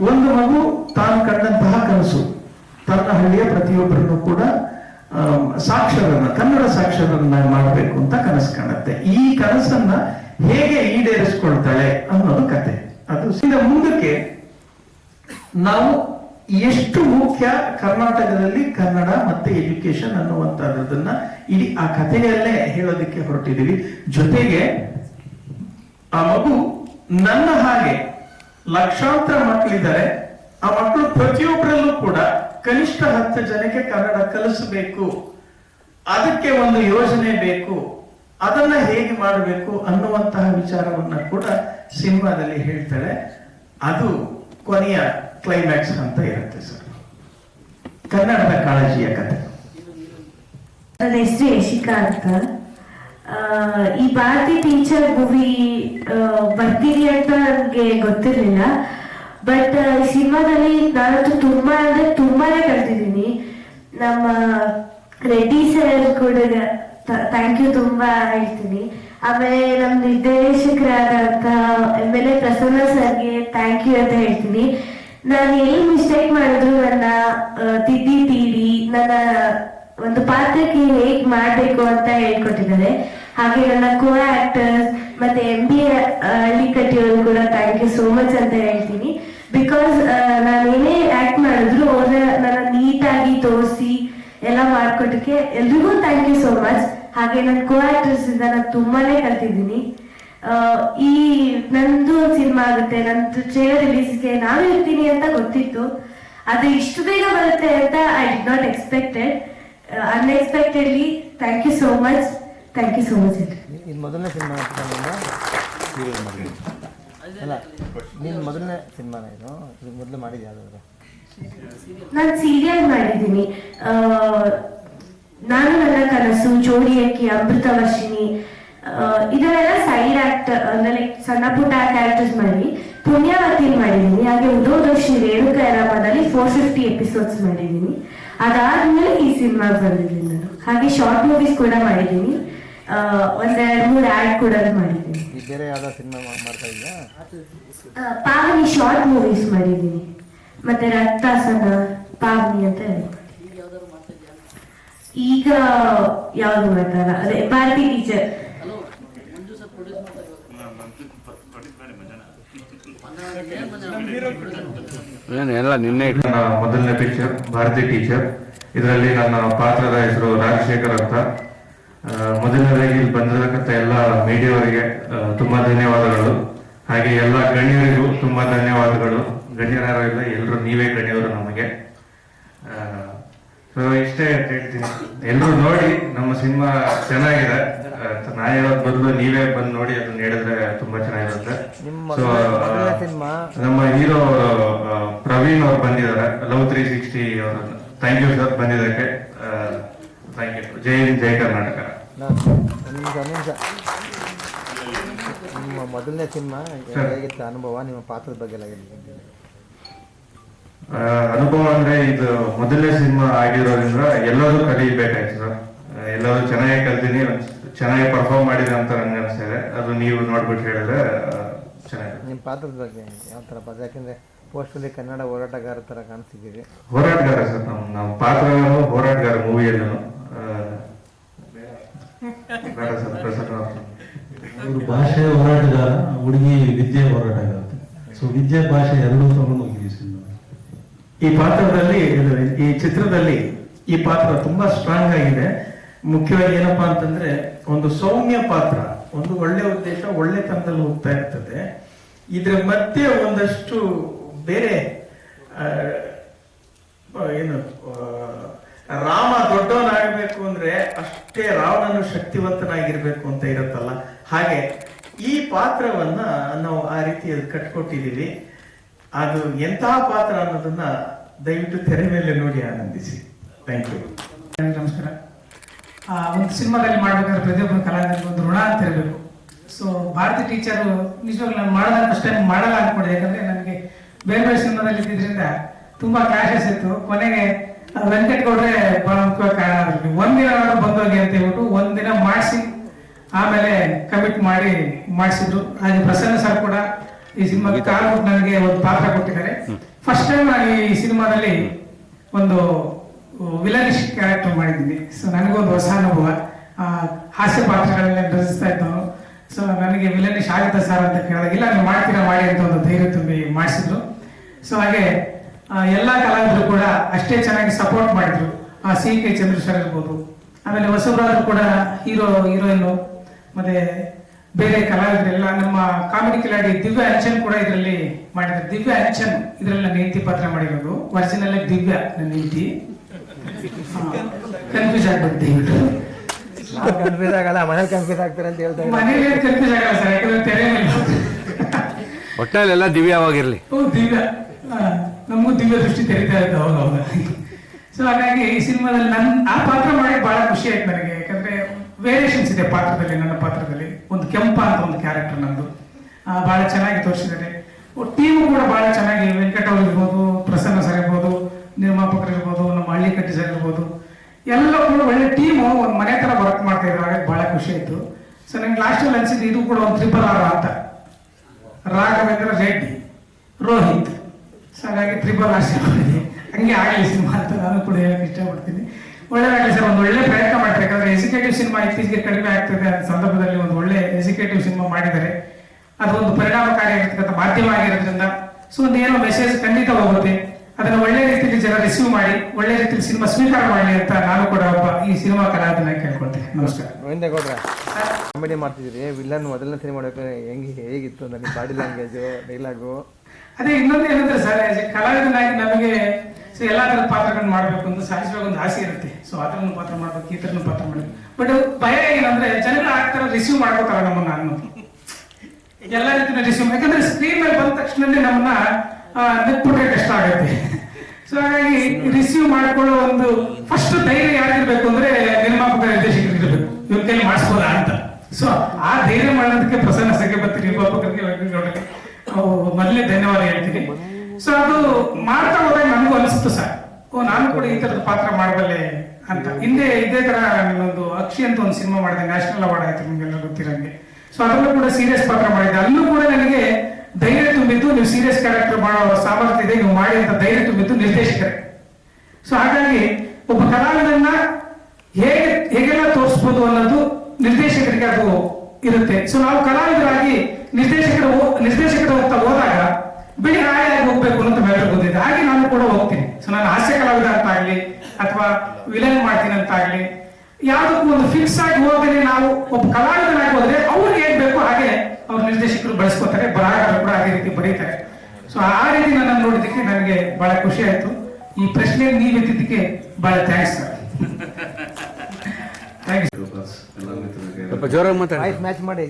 ಒಂದು ಮಗು ತಾನು ಕಂಡಂತಹ ಕನಸು. ತನ್ನ ಹಳ್ಳಿಯ ಪ್ರತಿಯೊಬ್ಬರನ್ನು ಕೂಡ ಸಾಕ್ಷರನ್ನ ಕನ್ನಡ ಸಾಕ್ಷರನ್ನ ಮಾಡಬೇಕು ಅಂತ ಕನಸು ಕಾಣುತ್ತೆ. ಈ ಕನಸನ್ನ ಹೇಗೆ ಈಡೇರಿಸ್ಕೊಳ್ತಾಳೆ ಅನ್ನೋದು ಕತೆ. ಅದು ಸೀದಾ ಮುಂದಕ್ಕೆ ನಾವು ಎಷ್ಟು ಮುಖ್ಯ ಕರ್ನಾಟಕದಲ್ಲಿ ಕನ್ನಡ ಮತ್ತೆ ಎಜುಕೇಶನ್ ಅನ್ನುವಂತಹದನ್ನ ಇಡೀ ಆ ಕಥೆಯಲ್ಲೇ ಹೇಳೋದಕ್ಕೆ ಹೊರಟಿದ್ದೀವಿ. ಜೊತೆಗೆ ಆ ಮಗು ನನ್ನ ಹಾಗೆ ಲಕ್ಷಾಂತರ ಮಕ್ಕಳಿದ್ದಾರೆ. ಆ ಮಕ್ಕಳು ಪ್ರತಿಯೊಬ್ಬರಲ್ಲೂ ಕೂಡ ಕನಿಷ್ಠ ಹತ್ತು ಜನಕ್ಕೆ ಕನ್ನಡ ಕಲಿಸಬೇಕು. ಅದಕ್ಕೆ ಒಂದು ಯೋಜನೆ ಬೇಕು. ಅದನ್ನ ಹೇಗೆ ಮಾಡಬೇಕು ಅನ್ನುವಂತಹ ವಿಚಾರವನ್ನ ಕೂಡ ಸಿನಿಮಾದಲ್ಲಿ ಹೇಳ್ತಾರೆ ಅದು ಕೊನೆಯ ಕ್ಲೈಮ್ಯಾಕ್ಸ್ ಅಂತ ಇರುತ್ತೆ ಸರ್. ಕನ್ನಡದ ಕಾಳಜಿಯ ಕಥೆ ನನ್ನ ಹೆಸರು ಯಶಿಕಾ ಅಂತ. ಈ ಭಾರತಿ ಟೀಚರ್ ಮೂವಿ ಬರ್ತೀನಿ ಅಂತ ನನಗೆ ಗೊತ್ತಿರಲಿಲ್ಲ. ಬಟ್ ಸಿನಿಮಾದಲ್ಲಿ ನಾನಂತೂ ತುಂಬಾ ಅಂದ್ರೆ ತುಂಬಾನೇ ಕಲ್ತಿದ್ದೀನಿ. ನಮ್ಮ ರೆಡ್ಡಿ ಸರ್ ಕೂಡ ಥ್ಯಾಂಕ್ ಯು ತುಂಬಾ ಹೇಳ್ತೀನಿ. ಆಮೇಲೆ ನಮ್ಮ ನಿರ್ದೇಶಕರಾದಂತ ಎಂ ಎಲ್ ಎ ಪ್ರಸನ್ನ ಸರ್ಗೆ ಥ್ಯಾಂಕ್ ಯು ಅಂತ ಹೇಳ್ತೀನಿ. ನಾನು ಎಲ್ಲಿ ಮಿಸ್ಟೇಕ್ ಮಾಡಿದ್ರು ನನ್ನ ಆ, ತಿದ್ದಿ ತೀಡಿ ನನ್ನ ಒಂದು ಪಾತ್ರಕ್ಕೆ ಹೇಗ್ ಮಾಡ್ಬೇಕು ಅಂತ ಹೇಳ್ಕೊಟ್ಟಿದ್ದಾರೆ. ಹಾಗೆ ನನ್ನ ಕೋ ಆಕ್ಟರ್ಸ್ ಮತ್ತೆ ಎಂ ಬಿ ಕಟ್ಟಿಯವರು ಕೂಡ ಥ್ಯಾಂಕ್ ಯು ಸೋ ಮಚ್ ಅಂತ ಹೇಳ್ತೀನಿ. ಬಿಕಾಸ್ ನಾನು ಏನೇ ಆಕ್ಟ್ ಮಾಡಿದ್ರು ಅವ್ರ ನನ್ನ ನೀಟಾಗಿ ತೋರಿಸಿ ಎಲ್ಲ ಮಾಡ್ಕೊಟ್ಟಕ್ಕೆ ಎಲ್ರಿಗೂ ಥ್ಯಾಂಕ್ ಯು ಸೋ ಮಚ್ ಹಾಗೆ ನನ್ನ ಕೋ ಆಕ್ಟರ್ಸ್ ಇಂದ ನಾನು ತುಂಬಾನೇ ಕಲ್ತಿದ್ದೀನಿ. ಈ ನಂದು ಸಿನಿಮಾ ಆಗುತ್ತೆ ನಂದು ಟ್ರೇಲರ್ ರಿಲೀಸ್ಗೆ ನಾನು ಇರ್ತೀನಿ ಅಂತ ಗೊತ್ತಿತ್ತು. ಅದು ಇಷ್ಟು ಬೇಗ ಬರುತ್ತೆ ಅಂತ I did not expected unexpectedly thank you so much thank you so much ಇದು ಮೊದಲನೇ ಸಿನಿಮಾ ಅಲ್ಲ ನೀನು ಮೊದಲನೇ ಸಿನಿಮಾನ ಇದು? ಇದು ಮೊದಲು ಮಾಡಿದ್ಯಾ ಯಾವುದಾದ್ರು ನಾನು ಸೀರಿಯಲ್ ಮಾಡಿದ್ದೀನಿ. ನಾನು ನನ್ನ ಕನಸು ಜೋಡಿಯಕ್ಕಿ ಅಮೃತ ವರ್ಷಿಣಿ ಇದನ್ನೆಲ್ಲ ಸೈಡ್ ಆಕ್ಟ್ ಅಂದ್ರೆ ಲೈಕ್ ಸಣ್ಣ ಪುಟ್ಟ ಕ್ಯಾರೆಕ್ಟರ್ಸ್ ಮಾಡಿ ಪುಣ್ಯವತಿ ಮಾಡಿದ್ದೀನಿ ಹಾಗೆ ಉದೋದೋಷಿ ರೇಣುಕ ಎರಾಮದಲ್ಲಿ ಫೋರ್ ಫಿಫ್ಟಿ ಎಪಿಸೋಡ್ಸ್ ಮಾಡಿದ್ದೀನಿ ಅದಾದ್ಮೇಲೆ ಈ ಸಿನಿಮಾ ಬಂದಿದ್ದೀನಿ ನಾನು. ಹಾಗೆ ಶಾರ್ಟ್ ಮೂವೀಸ್ ಕೂಡ ಮಾಡಿದ್ದೀನಿ ಒಂದೆರಡು ಮೂರು ಆ್ಯಡ್ ಕೂಡ ಮಾಡಿದ್ದೀನಿ ಪಾವನಿ ಶಾರ್ಟ್ ಮೂವೀಸ್ ಮಾಡಿದ್ದೀನಿ ಮತ್ತೆ ರಕ್ತಾಸನ ಪಾವನಿ ಅಂತ ಈಗ ಯಾವ್ದು ಮಾಡ್ತಾರ? ಅದೇ ಭಾರತಿ ಟೀಚರ್ ಏನು, ಎಲ್ಲ ನಿನ್ನೆ ಮೊದಲನೇ ಪಿಕ್ಚರ್ ಭಾರತಿ ಟೀಚರ್ ಇದರಲ್ಲಿ ನನ್ನ ಪಾತ್ರದ ಹೆಸರು ರಾಜಶೇಖರ್ ಅಂತ. ಮೊದಲನೇದಾಗಿ ಇಲ್ಲಿ ಬಂದಿರತಕ್ಕಂಥ ಎಲ್ಲ ಮೀಡಿಯಾವರಿಗೆ ತುಂಬಾ ಧನ್ಯವಾದಗಳು. ಹಾಗೆ ಎಲ್ಲ ಗಣ್ಯರಿಗೂ ತುಂಬಾ ಧನ್ಯವಾದಗಳು. ಗಣ್ಯರಾರ ಇಲ್ಲ ಎಲ್ಲರೂ ನೀವೇ ಗಣ್ಯರು ನಮಗೆ. ಸೊ, ಇಷ್ಟೇ ಹೇಳ್ತೀನಿ. ಎಲ್ಲರೂ ನೋಡಿ ನಮ್ಮ ಸಿನಿಮಾ ಚೆನ್ನಾಗಿದೆ. ಆ, ನಾ ಹೇಳೋದ್ ಬದಲು ನೀವೇ ಬಂದು ನೋಡಿ ಅದನ್ನ ಹೇಳಿದ್ರೆ ತುಂಬಾ ಚೆನ್ನಾಗಿರುತ್ತೆ. ನಿಮ್ಮ ಹೀರೋ ಪ್ರವೀಣ್ ಅವ್ರು ಬಂದಿದ್ದಾರೆ. ಲವ್ ತ್ರೀ ಸಿಕ್ಸ್ಟಿ ಅವರು. ಥ್ಯಾಂಕ್ ಯು ಸರ್ ಬಂದಿದ್ದಕ್ಕೆ. Thank you Jai Hind Jai Karnataka. ನಿಮ್ಮ ಮೊದಲನೇ ಸಿನಿಮಾ ಹೇಗಿತ್ತು? ಅನುಭವ ನಿಮ್ಮ ಪಾತ್ರದ ಬಗ್ಗೆ ಎಲ್ಲ ಅನುಭವ ಅಂದ್ರೆ ಇದು ಮೊದಲನೇ ಸಿನಿಮಾ ಆಗಿರೋದ್ರಿಂದ ಎಲ್ಲರೂ ಕಲಿಬೇಕಾಯ್ತು ಸರ್. ಎಲ್ಲರೂ ಚೆನ್ನಾಗಿ ಕಲ್ತೀನಿ. ಚೆನ್ನಾಗಿ ಪರ್ಫಾರ್ಮ್ ಮಾಡಿದೆ ಅಂತ ನಂಗೆ ಅನ್ಸಿದೆ ಅದು ನೀವು ನೋಡ್ಬಿಟ್ಟು ಹೇಳಿದ್ರೆ ಆ, ಚೆನ್ನಾಗಿದೆ ನಿಮ್ಮ ಪಾತ್ರದ ಬಗ್ಗೆ ಯಾವ ಥರ ಪಾತ್ರ? ಯಾಕೆಂದರೆ ಪೋಸ್ಟಲ್ಲಿ ಕನ್ನಡ ಹೋರಾಟಗಾರ ಥರ ಕಾಣಿಸಿದ್ದೀರಿ ಹೋರಾಟಗಾರ ಸರ್ ನಮ್ಮ ನಮ್ಮ ಪಾತ್ರ ಹೋರಾಟಗಾರ ಮೂವಿಯಲ್ಲೂ. ಬೇಡ ಸರ್ ಪ್ರಸನ್ನ ಅವರು. ಭಾಷೆ ಹೋರಾಟಗಾರ ಹುಡುಗಿ ವಿದ್ಯೆ ಹೋರಾಟಗಾರ. ಸೊ ವಿದ್ಯೆ ಭಾಷೆ ಎರಡೂ ತಗೊಂಡು ಈ ಪಾತ್ರದಲ್ಲಿ ಈ ಚಿತ್ರದಲ್ಲಿ ಈ ಪಾತ್ರ ತುಂಬಾ ಸ್ಟ್ರಾಂಗ್ ಆಗಿದೆ. ಮುಖ್ಯವಾಗಿ ಏನಪ್ಪಾ ಅಂತಂದ್ರೆ, ಒಂದು ಸೌಮ್ಯ ಪಾತ್ರ, ಒಂದು ಒಳ್ಳೆ ಉದ್ದೇಶ ಒಳ್ಳೆತನದಲ್ಲಿ ಹೋಗ್ತಾ ಇರ್ತದೆ. ಇದ್ರ ಮಧ್ಯೆ ಒಂದಷ್ಟು ಬೇರೆ ಏನು ರಾಮ ದೊಡ್ಡವನಾಗಬೇಕು ಅಂದ್ರೆ ಅಷ್ಟೇ ರಾವಣನು ಶಕ್ತಿವಂತನಾಗಿರ್ಬೇಕು ಅಂತ ಇರುತ್ತಲ್ಲ. ಹಾಗೆ ಈ ಪಾತ್ರವನ್ನ ನಾವು ಆ ರೀತಿ ಕಟ್ಕೊಟ್ಟಿದೀವಿ ಅದು ಎಂತಹ ಪಾತ್ರ ಅನ್ನೋದನ್ನ ದಯವಿಟ್ಟು ತೆರೆ ಮೇಲೆ ನೋಡಿ ಆನಂದಿಸಿ. ಥ್ಯಾಂಕ್ ಯು ನಮಸ್ಕಾರ. ಒಂದು ಸಿನಿಮಾದಲ್ಲಿ ಮಾಡ್ಬೇಕಾದ್ರೆ ಪ್ರತಿಯೊಬ್ಬರು ಕಲಾವಿದರಿಗೆ ಒಂದು ಋಣ ಅಂತ ಇರಬೇಕು. ಸೊ ಭಾರತಿ ಟೀಚರು ನಿಜವಾಗ್ಲೂ ನಾನು ಮಾಡೋದ ಫಸ್ಟ್ ಟೈಮ್ ಮಾಡಲ್ಲ ಅನ್ಕೊಂಡೆ. ಯಾಕಂದ್ರೆ ನನಗೆ ಬೇರೆ ಬೇರೆ ಸಿನಿಮಾದಲ್ಲಿ ಇದ್ದಿದ್ರಿಂದ ತುಂಬಾ ಕ್ಲಾಶಸ್ ಇತ್ತು. ಕೊನೆಗೆ ವೆಂಕಟಗೌಡ್ರೆ ವೆಂಕಟ್ ಗೌಡ್ರೆ ಬಹಳ ಮುಖ್ಯ ಕಾರಣ ಆಗಿರ್ಲಿ ಒಂದಿನ ಬಂದೋಗಿ ಅಂತ ಹೇಳ್ಬಿಟ್ಟು ಒಂದಿನ ಮಾಡಿಸಿ ಆಮೇಲೆ ಕಮಿಟ್ ಮಾಡಿ ಮಾಡಿಸಿದ್ರು. ಹಾಗೆ ಪ್ರಸನ್ನ ಸರ್ ಕೂಡ ಈ ಸಿನಿಮಾಗೆ ಕಾಲ್ಬಿಟ್ಟು ನನಗೆ ಒಂದು ಪಾತ್ರ ಕೊಟ್ಟಿದ್ದಾರೆ. ಫಸ್ಟ್ ಟೈಮ್ ನಾನು ಈ ಸಿನಿಮಾದಲ್ಲಿ ಒಂದು ವಿಲನಿಶ್ ಕ್ಯಾರೆಕ್ಟರ್ ಮಾಡಿದ್ದೀನಿ ಸೊ ನನಗೊಂದು ಹೊಸ ಅನುಭವ. ಹಾಸ್ಯ ಪಾತ್ರಗಳನ್ನ ರಚಿಸ್ತಾ ಇದ್ದವನು. ಸೊ ನನಗೆ ವಿಲನಿಶ್ ಆಗುತ್ತೆ ಸರ್ ಅಂತ ಕೇಳಿದಾಗ, ಇಲ್ಲ ನೀವು ಮಾಡ್ತೀರಾ, ಮಾಡಿ ಅಂತ ಒಂದು ಧೈರ್ಯ ತುಂಬಿ ಮಾಡಿಸಿದ್ರು. ಸೊ ಹಾಗೆ ಎಲ್ಲ ಕಲಾವಿದರು ಕೂಡ ಅಷ್ಟೇ ಚೆನ್ನಾಗಿ ಸಪೋರ್ಟ್ ಮಾಡಿದ್ರು. ಆ, ಸಿ ಕೆ ಚಂದ್ರಶೇಖರ್ ಇರ್ಬೋದು. ಆಮೇಲೆ ಹೊಸಬ್ರಾದ್ರು ಕೂಡ ಹೀರೋ ಹೀರೋಯಿನ್ ಮತ್ತೆ ಬೇರೆ ಕಲಾವಿದರೆಲ್ಲ ನಮ್ಮ ಕಾಮಿಡಿ ಕಿಲಾಡಿ ದಿವ್ಯ ಅಂಚನ್ ಕೂಡ ಇದರಲ್ಲಿ ಮಾಡಿದ್ರು. ದಿವ್ಯ ಅಂಚನ್ ಇದರಲ್ಲಿ ಹೆಂಡತಿ ಪಾತ್ರ ಮಾಡಿರೋದು. ಒರಿಜಿನಲ್ ದಿವ್ಯ ನನ್ನ ಹೆಂಡತಿ. ಕನ್ಫ್ಯೂಸ್ ಆಗ್ಬಿಡ್ತೀವಿ ಕನ್ಫ್ಯೂಸ್ ಆಗಲ್ಲ ಮನೇಲಿ ಕನ್ಫ್ಯೂಸ್ ಆಗ್ತಾರೆ ಅಂತ ಹೇಳ್ತಾರೆ. ಮನೇಲಿ ಕನ್ಫ್ಯೂಸ್ ಆಗಲ್ಲ ಸರ್ ಯಾಕಂದ್ರೆ ತೆರೆ ಮೇಲೆ ಒಟ್ಟಿನಲ್ಲೆಲ್ಲ ದಿವ್ಯವಾಗಿರ್ಲಿ ಓ ದಿವ್ಯ. ನಮಗೂ ದಿವ್ಯ ದೃಷ್ಟಿ ತೆರೀತಾ ಇರುತ್ತೆ ಅವಾಗ ಅವಾಗ. ಸೊ ಹಾಗಾಗಿ ಈ ಸಿನಿಮಾದಲ್ಲಿ ನನ್ನ ಆ ಪಾತ್ರ ಮಾಡಿ ಬಹಳ ಖುಷಿ ಆಯ್ತು ನನಗೆ. ಯಾಕಂದ್ರೆ ವೇರಿಯೇಷನ್ಸ್ ಇದೆ ಪಾತ್ರದಲ್ಲಿ ನನ್ನ ಪಾತ್ರದಲ್ಲಿ. ಒಂದು ಕೆಂಪ ಅಂತ ಒಂದು ಕ್ಯಾರೆಕ್ಟರ್ ನಂದು. ಬಹಳ ಚೆನ್ನಾಗಿ ತೋರಿಸಿದ್ದಾರೆ. ಟೀಮು ಕೂಡ ಬಹಳ ಚೆನ್ನಾಗಿ ವೆಂಕಟ ಅವ್ರು ಇರ್ಬೋದು ಪ್ರಸನ್ನ ಸರ್ ಇರ್ಬೋದು ನಿರ್ಮಾಪಕರು ಇರ್ಬೋದು, ನಮ್ಮ ಹಳ್ಳಿ ಕಟ್ಟಿ ಸರ್ ಇರ್ಬೋದು, ಎಲ್ಲ ಕೂಡ ಒಳ್ಳೆ ಟೀಮು ಒಂದು ಮನೆ ಥರ ವರ್ಕ್ ಮಾಡ್ತಾ ಇದ್ರು. ಹಾಗಾಗಿ ಭಾಳ ಖುಷಿ ಆಯಿತು. ಸೊ ನಂಗೆ ಲಾಸ್ಟಲ್ಲಿ ಅನಿಸಿದ್ದು ಇದು ಕೂಡ ಒಂದು ತ್ರಿಪಲ್ ಆರ್ ಅಂತ. ರಾಘವೇಂದ್ರ ರೆಡ್ಡಿ, ರೋಹಿತ್. ಸೊ ಹಾಗಾಗಿ ಆಸೆ ಮಾಡಿದೆ ಹಂಗೆ ಆಗಲಿ ಸಿನಿಮಾ ಅಂತ ನಾನು ಕೂಡ ಹೇಳಕ್ಕೆ ಇಷ್ಟಪಡ್ತೀನಿ. ಒಳ್ಳೆದಾಗಲಿ ಸರ್, ಒಂದು ಒಳ್ಳೆ ಪ್ರಯತ್ನ ಮಾಡಬೇಕಾದ್ರೆ ಎಜುಕೇಟಿವ್ ಸಿನಿಮಾ ಇತ್ತೀಚೆಗೆ ಕಡಿಮೆ ಆಗ್ತದೆ ಅಂತ ಸಂದರ್ಭದಲ್ಲಿ ಒಂದು ಒಳ್ಳೆ ಎಜುಕೇಟಿವ್ ಸಿನಿಮಾ ಮಾಡಿದ್ದಾರೆ. ಅದು ಒಂದು ಪರಿಣಾಮಕಾರಿಯಾಗಿರ್ತಕ್ಕಂಥ ಮಾಧ್ಯಮ ಆಗಿರೋದ್ರಿಂದ ಸೊ ಒಂದು ಏನೋ ಮೆಸೇಜ್ ಖಂಡಿತ ಹೋಗುತ್ತೆ. ಅದನ್ನ ಒಳ್ಳೆ ರೀತಿಯಲ್ಲಿ ಜನ ರಿಸೀವ್ ಮಾಡಿ ಒಳ್ಳೆ ರೀತಿಯಲ್ಲಿ ಸಿನಿಮಾ ಸ್ವೀಕಾರ ಮಾಡಲಿ ಅಂತ ನಾನು ಕೂಡ ಒಬ್ಬ ಈ ಸಿನಿಮಾ ಕಲಾವಿದನ ಕೇಳ್ಕೊಳ್ತೇನೆ. ನಮಸ್ಕಾರ. ಗೋವಿಂದ ಗೌಡ್ರ ಕಾಮಿಡಿ ಮಾಡ್ತಿದ್ದೀರಿ ವಿಲ್ಲನ್ ಮೊದಲನೇ ಸಿನಿಮಾ ಮಾಡೋಕೆ ಹೆಂಗೆ ಹೇಗಿತ್ತು ನನಗೆ ಬಾಡಿ ಲ್ಯಾಂಗ್ವೇಜು ಡೈಲಾಗು ಅದೇ ಇನ್ನೊಂದು ಏನಂದ್ರೆ ಸರ್ ಕಲಾವಿದನಾಗಿ ನಮಗೆ ಸೊ ಎಲ್ಲಾ ತರದ ಪಾತ್ರಗಳನ್ನ ಮಾಡ್ಬೇಕು ಅಂತ ಸಹಜವಾಗಿ ಒಂದು ಆಸೆ ಇರುತ್ತೆ. ಸೊ ಥರನ ಪಾತ್ರ ಮಾಡ್ಬೇಕು ಈ ಥರನ ಪಾತ್ರ ಮಾಡಬೇಕು. ಬಟ್ ಭಯ ಏನಂದ್ರೆ ಜನಗಳು ಆ ಥರ ರಿಸೀವ್ ಮಾಡ್ಕೋತಾರೆ ನಮ್ಮನ್ನ ಅನ್ನೋದು ಎಲ್ಲ ರೀತಿಯ ರಿಸೀವ್ ಯಾಕಂದ್ರೆ ಸ್ಕ್ರೀನ್ ಮೇಲೆ ಬಂದ ತಕ್ಷಣನೇ ನಮ್ಮನ್ನ ನೆಟ್ಬಿಟ್ರೆ ಕಷ್ಟ ಆಗುತ್ತೆ. ಸೊ ಹಾಗಾಗಿ ರಿಸೀವ್ ಮಾಡ್ಕೊಳ್ಳೋ ಒಂದು ಫಸ್ಟ್ ಧೈರ್ಯ ಯಾರಿರ್ಬೇಕು ಅಂದ್ರೆ ನಿರ್ಮಾಪಕ ನಿರ್ದೇಶಕರಿರ್ಬೇಕು ಇವ್ರ ಕೈಲಿ ಮಾಡಿಸ್ಬೋದಾ ಅಂತ. ಸೊ ಆ ಧೈರ್ಯ ಮಾಡೋದಕ್ಕೆ ಪ್ರಸನ್ನ ಸಂಖ್ಯೆ ಬರ್ತೀರಿ, ನಿರ್ಮಾಪಕರಿಗೆ ವೆಂಕಟಗೌಡರಿಗೆ ಮೊದಲೇ ಧನ್ಯವಾದ ಹೇಳ್ತೀನಿ. ಸೊ ಅದು ಮಾಡ್ತಾ ಹೋದಾಗ ನನಗೂ ಅನಿಸ್ತು ಸರ್. ಓ, ನಾನು ಕೂಡ ಈ ತರದ ಪಾತ್ರ ಮಾಡಬಲ್ಲೆ ಅಂತ. ಹಿಂದೆ ಇದೇ ತರ ಒಂದು ಅಕ್ಷಿ ಅಂತ ಒಂದು ಸಿನಿಮಾ ಮಾಡಿದೆ, ನ್ಯಾಷನಲ್ ಅವಾರ್ಡ್ ಆಯ್ತು, ನಿಮ್ಗೆಲ್ಲ ಗೊತ್ತಿರಂಗೆ. ಸೊ ಅದರಲ್ಲೂ ಕೂಡ ಸೀರಿಯಸ್ ಪಾತ್ರ ಮಾಡಿದೆ ಅಲ್ಲೂ ಕೂಡ ನನಗೆ ಧೈರ್ಯ ತುಂಬಿದ್ದು ನೀವು ಸೀರಿಯಸ್ ಕ್ಯಾರೆಕ್ಟರ್ ಮಾಡೋ ಸಾಮರ್ಥ್ಯ ಇದೆ, ನೀವು ಮಾಡಿ ಅಂತ ಧೈರ್ಯ ತುಂಬಿದ್ದು ನಿರ್ದೇಶಕರೇ. ಸೊ ಹಾಗಾಗಿ ಒಬ್ಬ ಕಲಾವಿದನ್ನ ಹೇಗೆ, ಹೇಗೆಲ್ಲ ತೋರಿಸ್ಬೋದು ಅನ್ನೋದು ನಿರ್ದೇಶಕರಿಗೆ ಅದು ಇರುತ್ತೆ. ಸೊ ನಾವು ಕಲಾವಿದರಾಗಿ ನಿರ್ದೇಶಕರು, ನಿರ್ದೇಶಕರ ಹೋಗ್ತಾ ಹೋದಾಗ ಬಿಳಿ ರಾಯಾಗಿ ಹೋಗ್ಬೇಕು ಅಂತ ಮ್ಯಾಟರ್ ಗೊತ್ತಿದೆ ಹಾಗೆ ನಾನು ಕೂಡ ಹೋಗ್ತೀನಿ. ಸೊ ನಾನು ಹಾಸ್ಯ ಕಲಾವಿದ ಅಂತ ಆಗ್ಲಿ, ಅಥವಾ ವಿಲನ್ ಮಾಡ್ತೀನಿ ಅಂತ ಆಗ್ಲಿ ಯಾವ್ದಕ್ಕೂ ಒಂದು ಫಿಕ್ಸ್ ಆಗಿ ಹೋಗದೆ ನಾವು ಒಬ್ಬ ಕಲಾವಿದನಾಗಿ ಹೋದ್ರೆ ಅವ್ರಿಗೆ ಏನ್ ಬೇಕು ಹಾಗೆ ಅವ್ರ ನಿರ್ದೇಶಕರು ಬಳಸ್ಕೋತಾರೆ ಬರಹಗಾರರು ಕೂಡ ಅದೇ ರೀತಿ ಬರೀತಾರೆ. ಸೊ ಆ ರೀತಿ ನನ್ನ ನೋಡಿದ್ದಕ್ಕೆ ನನಗೆ ಬಹಳ ಖುಷಿ ಆಯ್ತು. ಈ ಪ್ರಶ್ನೆ ನೀವು ಎತ್ತಿದ್ದಕ್ಕೆ ಬಹಳ ಥ್ಯಾಂಕ್ಸ್ ಮ್ಯಾಚ್ ಮಾಡಿ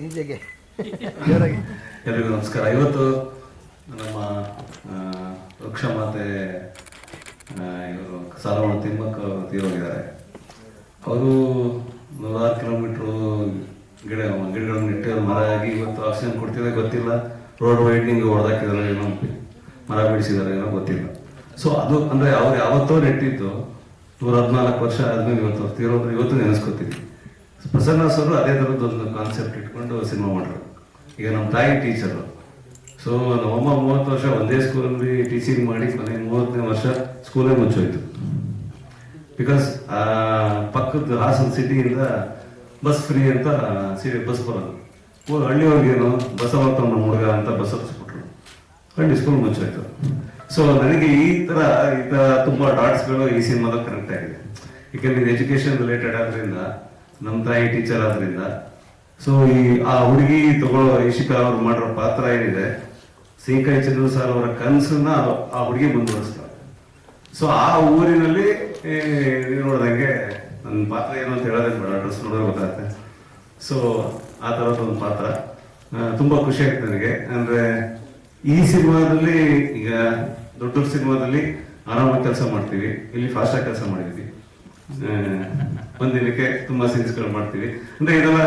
ಎಲ್ರಿಗೂ ನಮಸ್ಕಾರ. ಇವತ್ತು ನಮ್ಮ ವೃಕ್ಷ ಮಾತೆ ಇವರು ಸಾಲವನ್ನು ತಿಮ್ಮಕ್ಕ ತೀರೋಗಿದ್ದಾರೆ ಅವರು ನೂರಾರು ಕಿಲೋಮೀಟ್ರು ಗಿಡ, ಗಿಡಗಳನ್ನು ನೆಟ್ಟು ಮರ ಆಗಿ ಇವತ್ತು ಆಕ್ಸಿಜನ್ ಕೊಡ್ತಿದೆ ಗೊತ್ತಿಲ್ಲ. ರೋಡ್ ವೈಡ್ನಿಂಗ್ ಹೊಡೆದಾಕಿದಾರೆ ಏನೋ ಮರ ಬಿಡಿಸಿದಾರೆ ಏನೋ ಗೊತ್ತಿಲ್ಲ. ಸೊ ಅದು ಅಂದ್ರೆ ಅವ್ರು ಯಾವತ್ತೋ ನೆಟ್ಟಿದ್ದು ನೂರ ಹದಿನಾಲ್ಕು ವರ್ಷ ಆದ್ಮೇಲೆ ಇವತ್ತು ತೀರೋದ್ರು ಇವತ್ತು ನೆನೆಸ್ಕೊತೀವಿ ಪ್ರಸನ್ನ ಸರ್ ಅದೇ ಥರದ್ದು ಒಂದು ಕಾನ್ಸೆಪ್ಟ್ ಇಟ್ಕೊಂಡು ಸಿನಿಮಾ ಮಾಡ್ರು. ಈಗ ನಮ್ಮ ತಾಯಿ ಟೀಚರು ಸೊ ನಮ್ಮಮ್ಮ ಮೂವತ್ತು ವರ್ಷ ಒಂದೇ ಸ್ಕೂಲಲ್ಲಿ ಟೀಚಿಂಗ್ ಮಾಡಿ ಕೊನೆ ಮೂವತ್ತನೇ ವರ್ಷ ಸ್ಕೂಲೇ ಮುಚ್ಚೋಯ್ತು. ಬಿಕಾಸ್ ಪಕ್ಕದ ಹಾಸನ ಸಿಟಿಯಿಂದ ಬಸ್ ಫ್ರೀ ಅಂತ ಸಿಟಿ ಬಸ್ ಬರೋದು ಓ ಹಳ್ಳಿಯವ್ರಿಗೇನು ಬಸ್ ಬರ್ತಾವ ನಮ್ಮ ಹುಡುಗ ಅಂತ ಬಸ್ ಹತ್ತಿಸ್ಬಿಟ್ರು ಹಳ್ಳಿ ಸ್ಕೂಲ್ ಮುಚ್ಚಾಯ್ತು. ಸೊ ನನಗೆ ಈ ಥರ ಈ ಥರ ತುಂಬ ಡಾಟ್ಸ್ಗಳು ಈ ಸಿನಿಮಾದ ಕನೆಕ್ಟ್ ಆಗಿದೆ. ಇದು ಎಜುಕೇಷನ್ ರಿಲೇಟೆಡ್ ಆದ್ರಿಂದ ನಮ್ಮ ತಾಯಿ ಟೀಚರ್ ಆದ್ರಿಂದ ಸೊ ಈ, ಆ ಹುಡುಗಿ ತಗೊಳ್ಳೋ ಇಶಿಕಾ ಅವ್ರು ಮಾಡಿರೋ ಪಾತ್ರ ಏನಿದೆ ಸಿಂಕಾಯಿ ಚಂದ್ರ ಸರ್ ಅವರ ಕನಸನ್ನ ಆ ಹುಡುಗಿ ಮುಂದುವರಿಸ್ತಾರೆ ಸೊ ಆ ಊರಿನಲ್ಲಿ ನೀವು ನೋಡ್ದಂಗೆ ನನ್ನ ಪಾತ್ರ ಏನು ಅಂತ ಹೇಳೋದೇ ಬೇಡ ಡ್ರೆಸ್ ನೋಡೋದು ಗೊತ್ತಾಗುತ್ತೆ. ಸೊ ಆ ಥರದ ಒಂದು ಪಾತ್ರ. ತುಂಬ ಖುಷಿ ಆಯ್ತು ನನಗೆ. ಅಂದರೆ ಈ ಸಿನಿಮಾದಲ್ಲಿ ಈಗ ದೊಡ್ಡ ದೊಡ್ಡ ಸಿನಿಮಾದಲ್ಲಿ ಆರಾಮಾಗಿ ಕೆಲಸ ಮಾಡ್ತೀವಿ. ಇಲ್ಲಿ ಫಾಸ್ಟಾಗಿ ಕೆಲಸ ಮಾಡಿದ್ವಿ. ಒಂದಿನಕ್ಕೆ ತುಂಬ ಸೀನ್ಸ್ಗಳು ಮಾಡ್ತೀವಿ. ಅಂದರೆ ಇದೆಲ್ಲ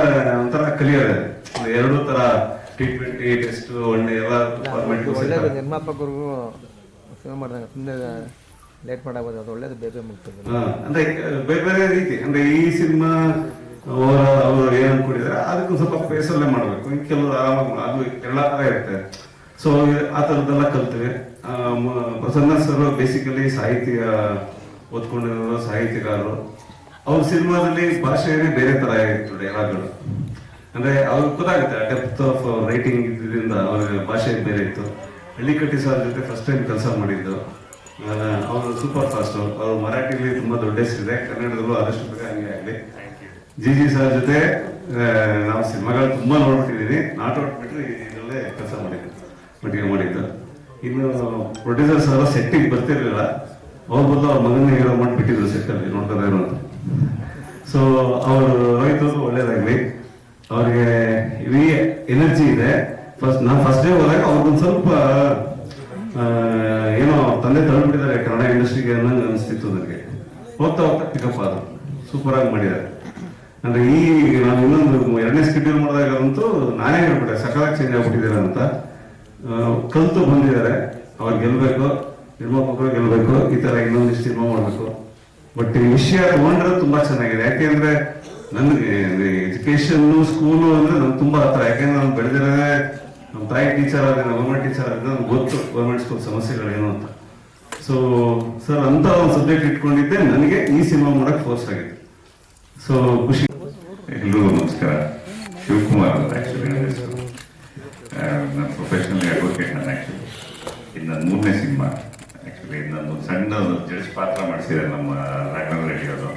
ಒಂಥರ ಕಲಿಯೋದೆ ಎರಡೂ ಥರ T twenty test one day ಎಲ್ಲ ಫಾರ್ಮೆಂಟ್ ನಿರ್ಮಾಪಕರಿಗೂ ಮಾಡಿದಾಗ ಲೇಟ್ ಮಾಡಬಹುದು ಅದು ಒಳ್ಳೇದು ಬೇಗ ಮುಗ್ತದೆ. ಅಂದ್ರೆ ಬೇರೆ ಬೇರೆ ರೀತಿ, ಅಂದ್ರೆ ಈ ಸಿನಿಮಾ ಅವರ, ಅವರು ಏನು ಅನ್ಕೊಂಡಿದ್ದಾರೆ ಅದಕ್ಕೂ ಸ್ವಲ್ಪ ಫೇಸಲ್ಲೇ ಮಾಡಬೇಕು. ಕೆಲವರು ಆರಾಮಾಗಿ ಅದು ಎಲ್ಲ ತರ ಇರುತ್ತೆ. ಸೊ ಆ ತರದ್ದೆಲ್ಲ ಕಲ್ತೀವಿ ಪ್ರಸನ್ನ ಸರ್ ಬೇಸಿಕಲಿ ಸಾಹಿತ್ಯ ಓದ್ಕೊಂಡಿರೋ ಸಾಹಿತ್ಯಗಾರರು, ಅವ್ರ ಸಿನಿಮಾದಲ್ಲಿ ಭಾಷೆನೇ ಬೇರೆ ತರ ಇತ್ತು ಡೈಲಾಗ್ಗಳು ಅಂದ್ರೆ, ಅವ್ರಿಗೆ ಗೊತ್ತಾಗುತ್ತೆ ಡೆಪ್ತ್ ಆಫ್ ರೈಟಿಂಗ್ ಇದರಿಂದ ಅವ್ರ ಭಾಷೆ ಬೇರೆ ಇತ್ತು. ಹಳ್ಳಿಕಟ್ಟಿ ಸರ್ ಜೊತೆ ಫಸ್ಟ್ ಟೈಮ್ ಕೆಲಸ ಮಾಡಿದ್ದು. ಅವರು ಸೂಪರ್ ಫಾಸ್ಟ್ ಅವರು. ಮರಾಠಿಲಿ ತುಂಬಾ ದೊಡ್ಡ ಹೆಸರಿದೆ ಕನ್ನಡದಲ್ಲೂ ಆದಷ್ಟು ಬೇಗ ಹಂಗೆ ಆಗಲಿ. ಜಿ ಜಿ ಸರ್ ಜೊತೆ ನಾವು ಸಿನಿಮಾಗಳು ತುಂಬಾ ನೋಡ್ಬಿಟ್ಟಿದ್ದೀನಿ ನಾಟ್ ಔಟ್ ಬಿಟ್ರೆ ಇದರಲ್ಲೇ ಕೆಲಸ ಮಾಡಿದ್ದು. ಒಟ್ಟಿಗೆ ಮಾಡಿದ್ದು. ಇನ್ನು ಪ್ರೊಡ್ಯೂಸರ್ ಸರ್ ಸೆಟ್ಟಿಗೆ ಬರ್ತಿರ್ಲಿಲ್ಲ. ಅವ್ರ ಬದಲು ಅವ್ರ ಮಗನ ಹೀರೋ ಮಾಡಿಬಿಟ್ಟಿದ್ರು ಸೆಟ್ಟಲ್ಲಿ ನೋಡ್ತಾರೆ ಅಂತ. ಸೊ ಅವರು ರೈತರು ಒಳ್ಳೇದಾಗ್ಲಿ. ಅವ್ರಿಗೆ ಎನರ್ಜಿ ಇದೆ. ಫಸ್ಟ್ ನಾನು ಫಸ್ಟ್ ಡೇ ಹೋದಾಗ ಅವ್ರಿಗೊಂದು ಸ್ವಲ್ಪ ಏನೋ ತಂದೆ ತಳ್ಳಿಬಿಟ್ಟಿದ್ದಾರೆ ಕನ್ನಡ ಇಂಡಸ್ಟ್ರಿಗೆ ಅನ್ನಂಗೆ ಅನಿಸ್ತಿತ್ತು ನನಗೆ. ಹೋಗ್ತಾ ಹೋಗ್ತಾ ಪಿಕಪ್ ಆದ್ರು ಸೂಪರ್ ಆಗಿ ಮಾಡಿದ್ದಾರೆ. ಅಂದ್ರೆ ಈ ನಾನು ಇನ್ನೊಂದು ಎರಡನೇ ಸ್ಕಿಡ್ಯೂಲ್ ಮಾಡಿದಾಗ ಅಂತೂ ನಾನೇ ಹೇಳ್ಬಿಟ್ಟೆ, ಸಕಾಲಾಗಿ ಚೇಂಜ್ ಆಗ್ಬಿಟ್ಟಿದ್ದಾರೆ ಅಂತ. ಕಲ್ತು ಬಂದಿದ್ದಾರೆ. ಅವ್ರು ಗೆಲ್ಬೇಕು, ನಿರ್ಮಾಪಕರು ಗೆಲ್ಬೇಕು, ಈ ತರ ಇನ್ನೊಂದಿಷ್ಟು ಸಿನಿಮಾ ಮಾಡಬೇಕು. ಬಟ್ ಈ ವಿಷಯ ತಗೊಂಡ್ರೆ ತುಂಬಾ ಚೆನ್ನಾಗಿದೆ. ಯಾಕೆಂದ್ರೆ ನನಗೆ ಎಜುಕೇಶನ್ ಸ್ಕೂಲು ಅಂದರೆ ನಂಗೆ ತುಂಬ ಹತ್ರ. ಯಾಕೆಂದ್ರೆ ನಾನು ಬೆಳೆದಿರೋದೇ ನಮ್ಮ ತಾಯಿ ಟೀಚರ್ ಆದ್ರೆ ಗೌರ್ಮೆಂಟ್ ಟೀಚರ್ ಆದ್ರೆ ನಮ್ಗೆ ಗೊತ್ತು ಗೌರ್ಮೆಂಟ್ ಸ್ಕೂಲ್ ಸಮಸ್ಯೆಗಳು ಏನು ಅಂತ. ಸೊ ಸರ್ ಅಂತ ಒಂದು ಸಬ್ಜೆಕ್ಟ್ ಇಟ್ಕೊಂಡಿದ್ದೆ ನನಗೆ ಈ ಸಿನಿಮಾ ಮಾಡಕ್ ಫೋರ್ಸ್ ಆಗಿದೆ. ಸೊ ಖುಷಿ. ಎಲ್ರಿಗೂ ನಮಸ್ಕಾರ. ಶಿವಕುಮಾರ್ ಆಕ್ಚುಲಿ ನನ್ನ ಹೆಸರು. ನಾನು ಪ್ರೊಫೆಷನಲ್ ಅಡ್ವೊಕೇಟ್ ನಾನು ಆ್ಯಕ್ಚುಲಿ ಇದು ನನ್ನ ಮೂರನೇ ಸಿನಿಮಾ ಆ್ಯಕ್ಚುಲಿ ನಾನು ಸಣ್ಣ ಒಂದು ಜಡ್ಜ್ ಪಾತ್ರ ಮಾಡಿಸಿದೆ ನಮ್ಮ ರಾಘವೇಂದ್ರ ರೆಡ್ಡಿ ಅವರು.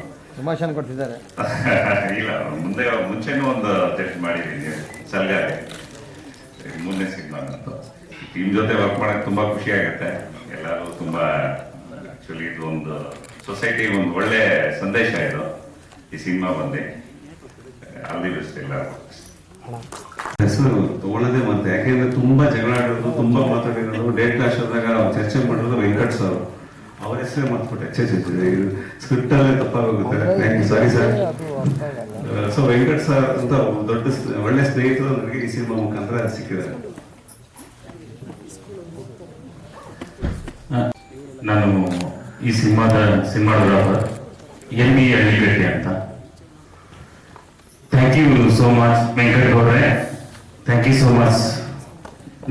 ಕೊಡ್ತಿದ್ದಾರೆ. ಇಲ್ಲ ಮುಂದೆ ಮುಂಚೆನೂ ಒಂದು ಜಡ್ಜ್ ಮಾಡಿದ್ದೀನಿ ಸಲ್ಗಾರೆ ಸಿನಿಮಾ ನಂದು ಟೀಮ್ ಜೊತೆ ವರ್ಕ್ ಮಾಡಕ್ಕೆ ತುಂಬಾ ಖುಷಿ ಆಗುತ್ತೆ. ಎಲ್ಲರೂ ತುಂಬಾ ಆಕ್ಚುಲಿ ಇದು ಒಂದು ಸೊಸೈಟಿ ಒಂದು ಒಳ್ಳೆ ಸಂದೇಶ ಇದು. ಈ ಸಿನಿಮಾ ಬಂದು. ಅಲ್ಲಿ ಬೆಸ್ಟ್ ಎಲ್ಲರೂ. ಹೆಸರು ತಗೊಳ್ಳೋದೇ ಮತ್ತೆ ಯಾಕೆಂದ್ರೆ ತುಂಬಾ ಜಗಳ ಆಡೋದು ತುಂಬಾ ಮಾತಾಡಿರೋದು ಡೇಟ್ ಕ್ಲಾಶ್ ಆದಾಗ ಚರ್ಚೆ ಮಾಡಿರೋದು ವೆಂಕಟ್ ಸರ್ ಅವ್ರ ಹೆಸರೇ ಮರ್ತ್ಬಿಟ್ಟೆ. ಸ್ಕ್ರಿಪ್ಟ್ ಅಲ್ಲೇ ತಪ್ಪಾಗೋಗುತ್ತೆ. Thank you sorry sir so Venkat sir ಅಂತ ದೊಡ್ಡ ಒಳ್ಳೆ ಸ್ನೇಹಿತರು ನನಗೆ ಈ ಸಿನಿಮಾ ಮುಖಾಂತರ ಸಿಕ್ಕಿದ್ದಾರೆ. ನಾನು ಈ ಸಿನಿಮಾದ ಸಿನಿಮಾಟೋಗ್ರಾಫರ್ ಎಂ ಇ ಅಳ್ಳಿಗಟ್ಟಿ ಅಂತ. Thank you so much Venkat ಗೌಡ್ರೆ. ಥ್ಯಾಂಕ್ ಯು ಸೋ ಮಚ್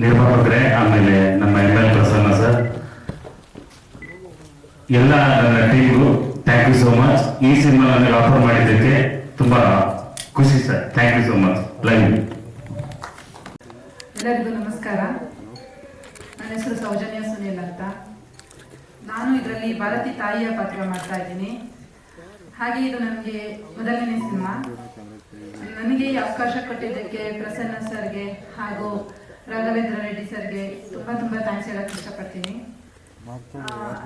ನಿರ್ಮಾಪಕರೇ ಆಮೇಲೆ ನಮ್ಮ ಎಂ ಎಲ್ ಪ್ರಸನ್ನ ಸರ್. ಎಲ್ಲ ನನ್ನ ಟೀಮ್ಗೂ ಥ್ಯಾಂಕ್ ಯು ಸೋ ಮಚ್ ಈ ಸಿನಿಮಾ ನನಗೆ ಆಫರ್ ಮಾಡಿದ್ದಕ್ಕೆ ತುಂಬಾ ಖುಷಿ sir. Thank you so much live ಎಲ್ಲರಿಗೂ ನಮಸ್ಕಾರ. ನನ್ನ ಹೆಸರು ಸೌಜನ್ಯ ಸುನೀಲ್ ಅಂತ. ನಾನು ಇದರಲ್ಲಿ ಭಾರತಿ ತಾಯಿಯ ಪಾತ್ರ ಮಾಡ್ತಾ ಇದ್ದೀನಿ. ಹಾಗೆ ಇದು ನನಗೆ ಮೊದಲನೇ ಸಿನಿಮಾ. ನನಗೆ ಅವಕಾಶ ಕೊಟ್ಟಿದ್ದಕ್ಕೆ ಪ್ರಸನ್ನ ಸರ್ಗೆ ಹಾಗೂ ರಾಘವೇಂದ್ರ ರೆಡ್ಡಿ ಸರ್ಗೆ ತುಂಬ ತುಂಬ ಥ್ಯಾಂಕ್ಸ್ ಹೇಳಕ್ಕೆ ಇಷ್ಟಪಡ್ತೀನಿ.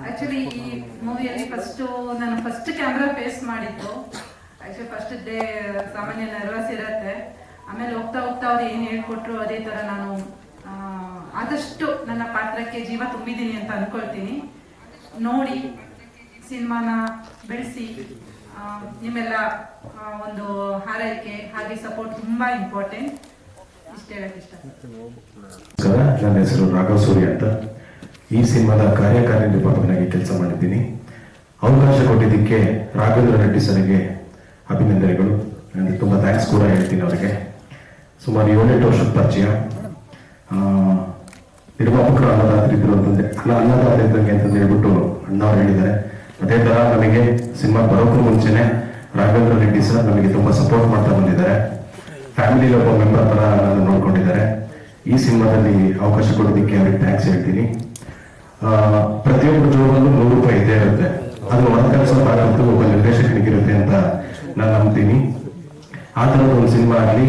ಆಕ್ಚುಲಿ ಈ ಮೂವಿಯಲ್ಲಿ ಫಸ್ಟು ನಾನು ಫಸ್ಟ್ ಕ್ಯಾಮ್ರಾ ಫೇಸ್ ಮಾಡಿದ್ದು. ಆಕ್ಚುಲಿ ಫಸ್ಟ್ ಡೇ ಸಾಮಾನ್ಯ ನರ್ವಸ್ ಇರತ್ತೆ. ಆಮೇಲೆ ಹೋಗ್ತಾ ಹೋಗ್ತಾ ಅವ್ರು ಏನು ಹೇಳ್ಕೊಟ್ರು ಅದೇ ಥರ ನಾನು ಆದಷ್ಟು ನನ್ನ ಪಾತ್ರಕ್ಕೆ ಜೀವ ತುಂಬಿದ್ದೀನಿ ಅಂತ ಅನ್ಕೊಳ್ತೀನಿ. ನೋಡಿ, ಸಿನಿಮಾನ ಬೆಳೆಸಿ ನಿಮ್ಮೆಲ್ಲ ಒಂದು ಹಾರೈಕೆ, ಹಾಗೆ ಸಪೋರ್ಟ್ ತುಂಬಾ ಇಂಪಾರ್ಟೆಂಟ್ ನಮಸ್ಕಾರ ನನ್ನ ಹೆಸರು ರಾಘವ್ ಸೂರ್ಯ ಅಂತ. ಈ ಸಿನಿಮಾದ ಕಾರ್ಯಕಾರಿ ನಿರ್ಮಾಪಕನಾಗಿ ಕೆಲಸ ಮಾಡಿದ್ದೀನಿ. ಅವಕಾಶ ಕೊಟ್ಟಿದ್ದಕ್ಕೆ ರಾಘವೇಂದ್ರ ರೆಡ್ಡಿ ಸರ್ಗೆ ಅಭಿನಂದನೆಗಳು. ನನಗೆ ತುಂಬ ಥ್ಯಾಂಕ್ಸ್ ಕೂಡ ಹೇಳ್ತೀನಿ ಅವರಿಗೆ. ಸುಮಾರು ಏಳೆಂಟು ವರ್ಷದ ಪರಿಚಯ. ನಿರ್ಮಾಪಕರು ಅನ್ನದಾತರಿದ್ರು ಅಂತಂದ್ರೆ ಅಲ್ಲ ಅನ್ನದಾತರಿದ್ದಂಗೆ ಅಂತಂದು ಹೇಳ್ಬಿಟ್ಟು ಅಣ್ಣವ್ರು ಹೇಳಿದ್ದಾರೆ. ಅದೇ ತರ ನಮಗೆ ಸಿನಿಮಾ ಬರೋಕ್ಕೂ ಮುಂಚೆನೆ ರಾಘವೇಂದ್ರ ರೆಡ್ಡಿ ಸರ್ ನಮಗೆ ತುಂಬಾ ಸಪೋರ್ಟ್ ಮಾಡ್ತಾ ಬಂದಿದ್ದಾರೆ. ಫ್ಯಾಮಿಲಿ ಒಬ್ಬ ಮೆಂಬರ್ ತರ ನಾನು ನೋಡ್ಕೊಂಡಿದ್ದಾರೆ. ಈ ಸಿನಿಮಾದಲ್ಲಿ ಅವಕಾಶ ಕೊಡೋದಕ್ಕೆ ಅವ್ರಿಗೆ ಥ್ಯಾಂಕ್ಸ್ ಹೇಳ್ತೀನಿ. ಪ್ರತಿಯೊಬ್ಬರ ಜೋಬಲ್ಲೂ ನೂರು ರೂಪಾಯಿ ಇದ್ದೇ ಇರುತ್ತೆ. ಅದು ಕೆಲಸ ತಾಕತ್ತು ಒಬ್ಬ ನಿರ್ದೇಶಕನಿಗಿರುತ್ತೆ ಅಂತ ನಾನು ನಂಬ್ತೀನಿ. ಆ ಥರದ ಒಂದು ಸಿನಿಮಾ ಆಗಲಿ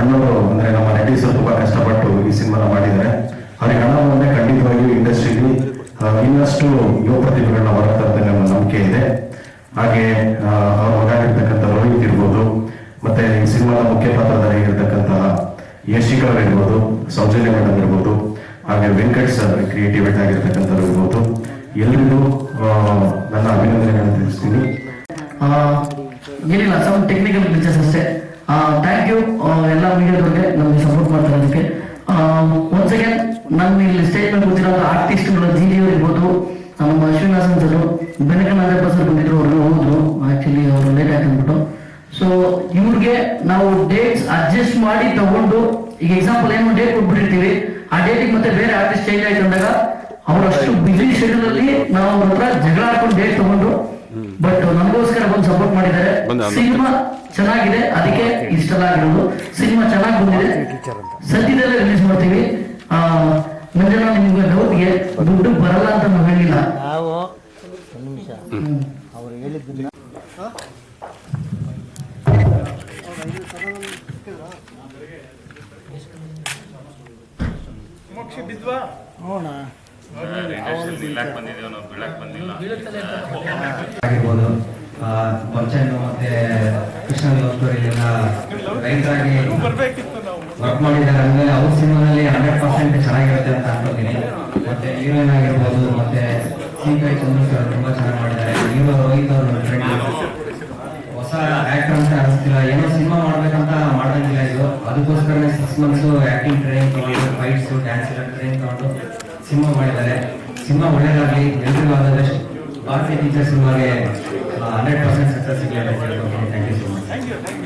ಅಣ್ಣವರು ಅಂದರೆ ನಮ್ಮ ನಟಿ ಸರ್ ತುಂಬಾ ಕಷ್ಟಪಟ್ಟು ಈ ಸಿನಿಮಾನ ಮಾಡಿದ್ದಾರೆ. ಅವ್ರಿಗೆ ಹಣ ಬಂದ್ರೆ ಖಂಡಿತವಾಗಿಯೂ ಇಂಡಸ್ಟ್ರಿಲಿ ಇನ್ನಷ್ಟು ಯುವ ಪ್ರತಿಭೆಗಳನ್ನ ಹೊರಗೆ ನಮ್ಮ ನಂಬಿಕೆ ಇದೆ. ಹಾಗೆ ಅವ್ರ ಮಗ ಇರ್ತಕ್ಕಂಥ ರೋಹಿತ್ ಇರ್ಬೋದು, ಮತ್ತೆ ಈ ಸಿನಿಮಾದ ಮುಖ್ಯ ಪಾತ್ರಧಾರಿಯಾಗಿರ್ತಕ್ಕಂತಹ ಯಶಿಕಾ ಇರ್ಬೋದು, ಸೌಜನ್ಯ ಮೇಡಮ್ ಇರ್ಬೋದು, ಹಾಗೆ ವೆಂಕಟ್ ಸರ್ ಕ್ರಿಯೇಟಿವ್ ಹೆಡ್ ಆಗಿರ್ತಕ್ಕಂಥವ್ರು ಇರ್ಬೋದು. ಎಲ್ರಿಗೂ ನನ್ನ ಅಭಿನಂದನೆಗಳನ್ನು ತಿಳಿಸ್ತೀನಿ. ಏನಿಲ್ಲ ಸಮ್ ಟೆಕ್ನಿಕಲ್ ಗ್ಲಿಚಸ್ ಅಷ್ಟೇ. ಥ್ಯಾಂಕ್ ಯು ಎಲ್ಲ ಮೀಡಿಯಾದವ್ರಿಗೆ ನಮಗೆ ಸಪೋರ್ಟ್ ಮಾಡ್ತಿರೋದಕ್ಕೆ ಒನ್ಸ್ ಅಗೇನ್ ನಮ್ಮ ಇಲ್ಲಿ ಸ್ಟೇಜ್ ಮೇಲೆ ಕೂತಿರೋ ಆರ್ಟಿಸ್ಟ್ಗಳು ಜಿ ಡಿ ಇರ್ಬೋದು, ನಮ್ಮ ಅಶ್ವಿನಾಸನ್ ಸರ್ ಬೆನಕನಾಥಪ್ಪ ಸರ್ ಬಂದಿದ್ರು ಅವ್ರಿಗೆ ಹೋದ್ರು ಆಕ್ಚುಲಿ ಅವರು ಲೇಟ್ ಹಾಕೊಂಡ್ಬಿಟ್ಟು ಸೊ ಇವ್ರಿಗೆ ನಾವು ಡೇಟ್ಸ್ ಅಡ್ಜಸ್ಟ್ ಮಾಡಿ ತಗೊಂಡು, ಈಗ ಎಕ್ಸಾಂಪಲ್ ಏನು ಡೇಟ್ ಕೊಟ್ಬಿಟ್ಟಿರ್ತೀವಿ, ಆ ಡೇಟಿಗೆ ಮತ್ತೆ ಬೇರೆ ಆರ್ಟಿಸ್ಟ್ ಚೇಂಜ್ ಆಯ್ತು ಅಂದಾಗ ಅವರಷ್ಟು ಬಿಸಿ ಶೆಡ್ಯೂಲ್ ಅಲ್ಲಿ ನಾವು ಅವ್ರ ಹತ್ರ ಜಗಳ ಹಾಕೊಂಡು ಡೇಟ್ ತಗೊಂಡು ಬಟ್ ನಮಗೋಸ್ಕರ ಬಂದು ಸಪೋರ್ಟ್ ಮಾಡಿದ್ದಾರೆ. ಸಿನಿಮಾ ಚೆನ್ನಾಗಿದೆ. ಅದಕ್ಕೆ ಇಷ್ಟೆಲ್ಲ ಆಗಿರೋದು ಸಿನಿಮಾ ಚೆನ್ನಾಗಿ ಬಂದಿದೆ. ಸದ್ಯದಲ್ಲೇ ರಿಲೀಸ್ ಮಾಡ್ತೀವಿ. ಆ, ಮಂಜಣ್ಣ ನಿಮ್ಗೆ ಡೌಟ್ಗೆ ದುಡ್ಡು ಬರಲ್ಲ ಅಂತ ನಾವು ಹೇಳಿಲ್ಲ. ಆಗಿರ್ಬೋದು ಪರ್ಚೆಂಟ್ ಮತ್ತೆ ಕೃಷ್ಣ ಲವ್ ಸ್ಟೋರಿಲೆಲ್ಲ ರೈತರಾಗಿ ವರ್ಕ್ ಮಾಡಿದ್ದಾರೆ. ಅಂದ್ರೆ ಅವ್ರ ಸಿನಿಮಾದಲ್ಲಿ ಹಂಡ್ರೆಡ್ ಪರ್ಸೆಂಟ್ ಚೆನ್ನಾಗಿರುತ್ತೆ ಅಂತ ಅನ್ಕೋತೀನಿ ಮತ್ತೆ ಹೀರೋಯಿನ್ ಆಗಿರ್ಬೋದು ಮತ್ತೆ ಸೀಕೈ ಚಂದ್ರಶೇಖರ್ ತುಂಬಾ ಚೆನ್ನಾಗಿ ಮಾಡಿದ್ದಾರೆ. ಹೀರೋ ರೋಹಿತ್ ಅವರು ಫ್ರೆಂಡ್ ಹೊಸ ಆಕ್ಟರ್ ಅಂತ ಅನಿಸ್ತಿಲ್ಲ. ಏನೋ ಸಿನಿಮಾ ಮಾಡ್ಬೇಕಂತ ಮಾಡ್ದಂಗಿಲ್ಲ ಇದು? ಅದಕ್ಕೋಸ್ಕರನೇ ಸಿಕ್ಸ್ ಮಂತ್ಸ್ ಆಕ್ಟಿಂಗ್ ಟ್ರೈನಿಂಗ್ ತಗೊಂಡು ಫೈಟ್ಸ್ ಡ್ಯಾನ್ಸ್ ಎಲ್ಲ ಟ್ರೈನಿಂಗ್ ತಗೊಂಡು ಸಿನಿಮಾ ಮಾಡಿದ್ದಾರೆ. ಸಿನಿಮಾ ಒಳ್ಳೇದಾಗಲಿ ಎಲ್ರಿಗೂ ಆದಷ್ಟು ಭಾರತೀಯ ಟೀಚರ್ ಸಿನಿಮಾಗೆ ಹಂಡ್ರೆಡ್ ಪರ್ಸೆಂಟ್ ಸಕ್ಸಸ್ ಸಿಗಲಿ ಅಂತ ಹೇಳ್ಕೊಂಡು ಥ್ಯಾಂಕ್ ಯು ಸೊ ಮಚ್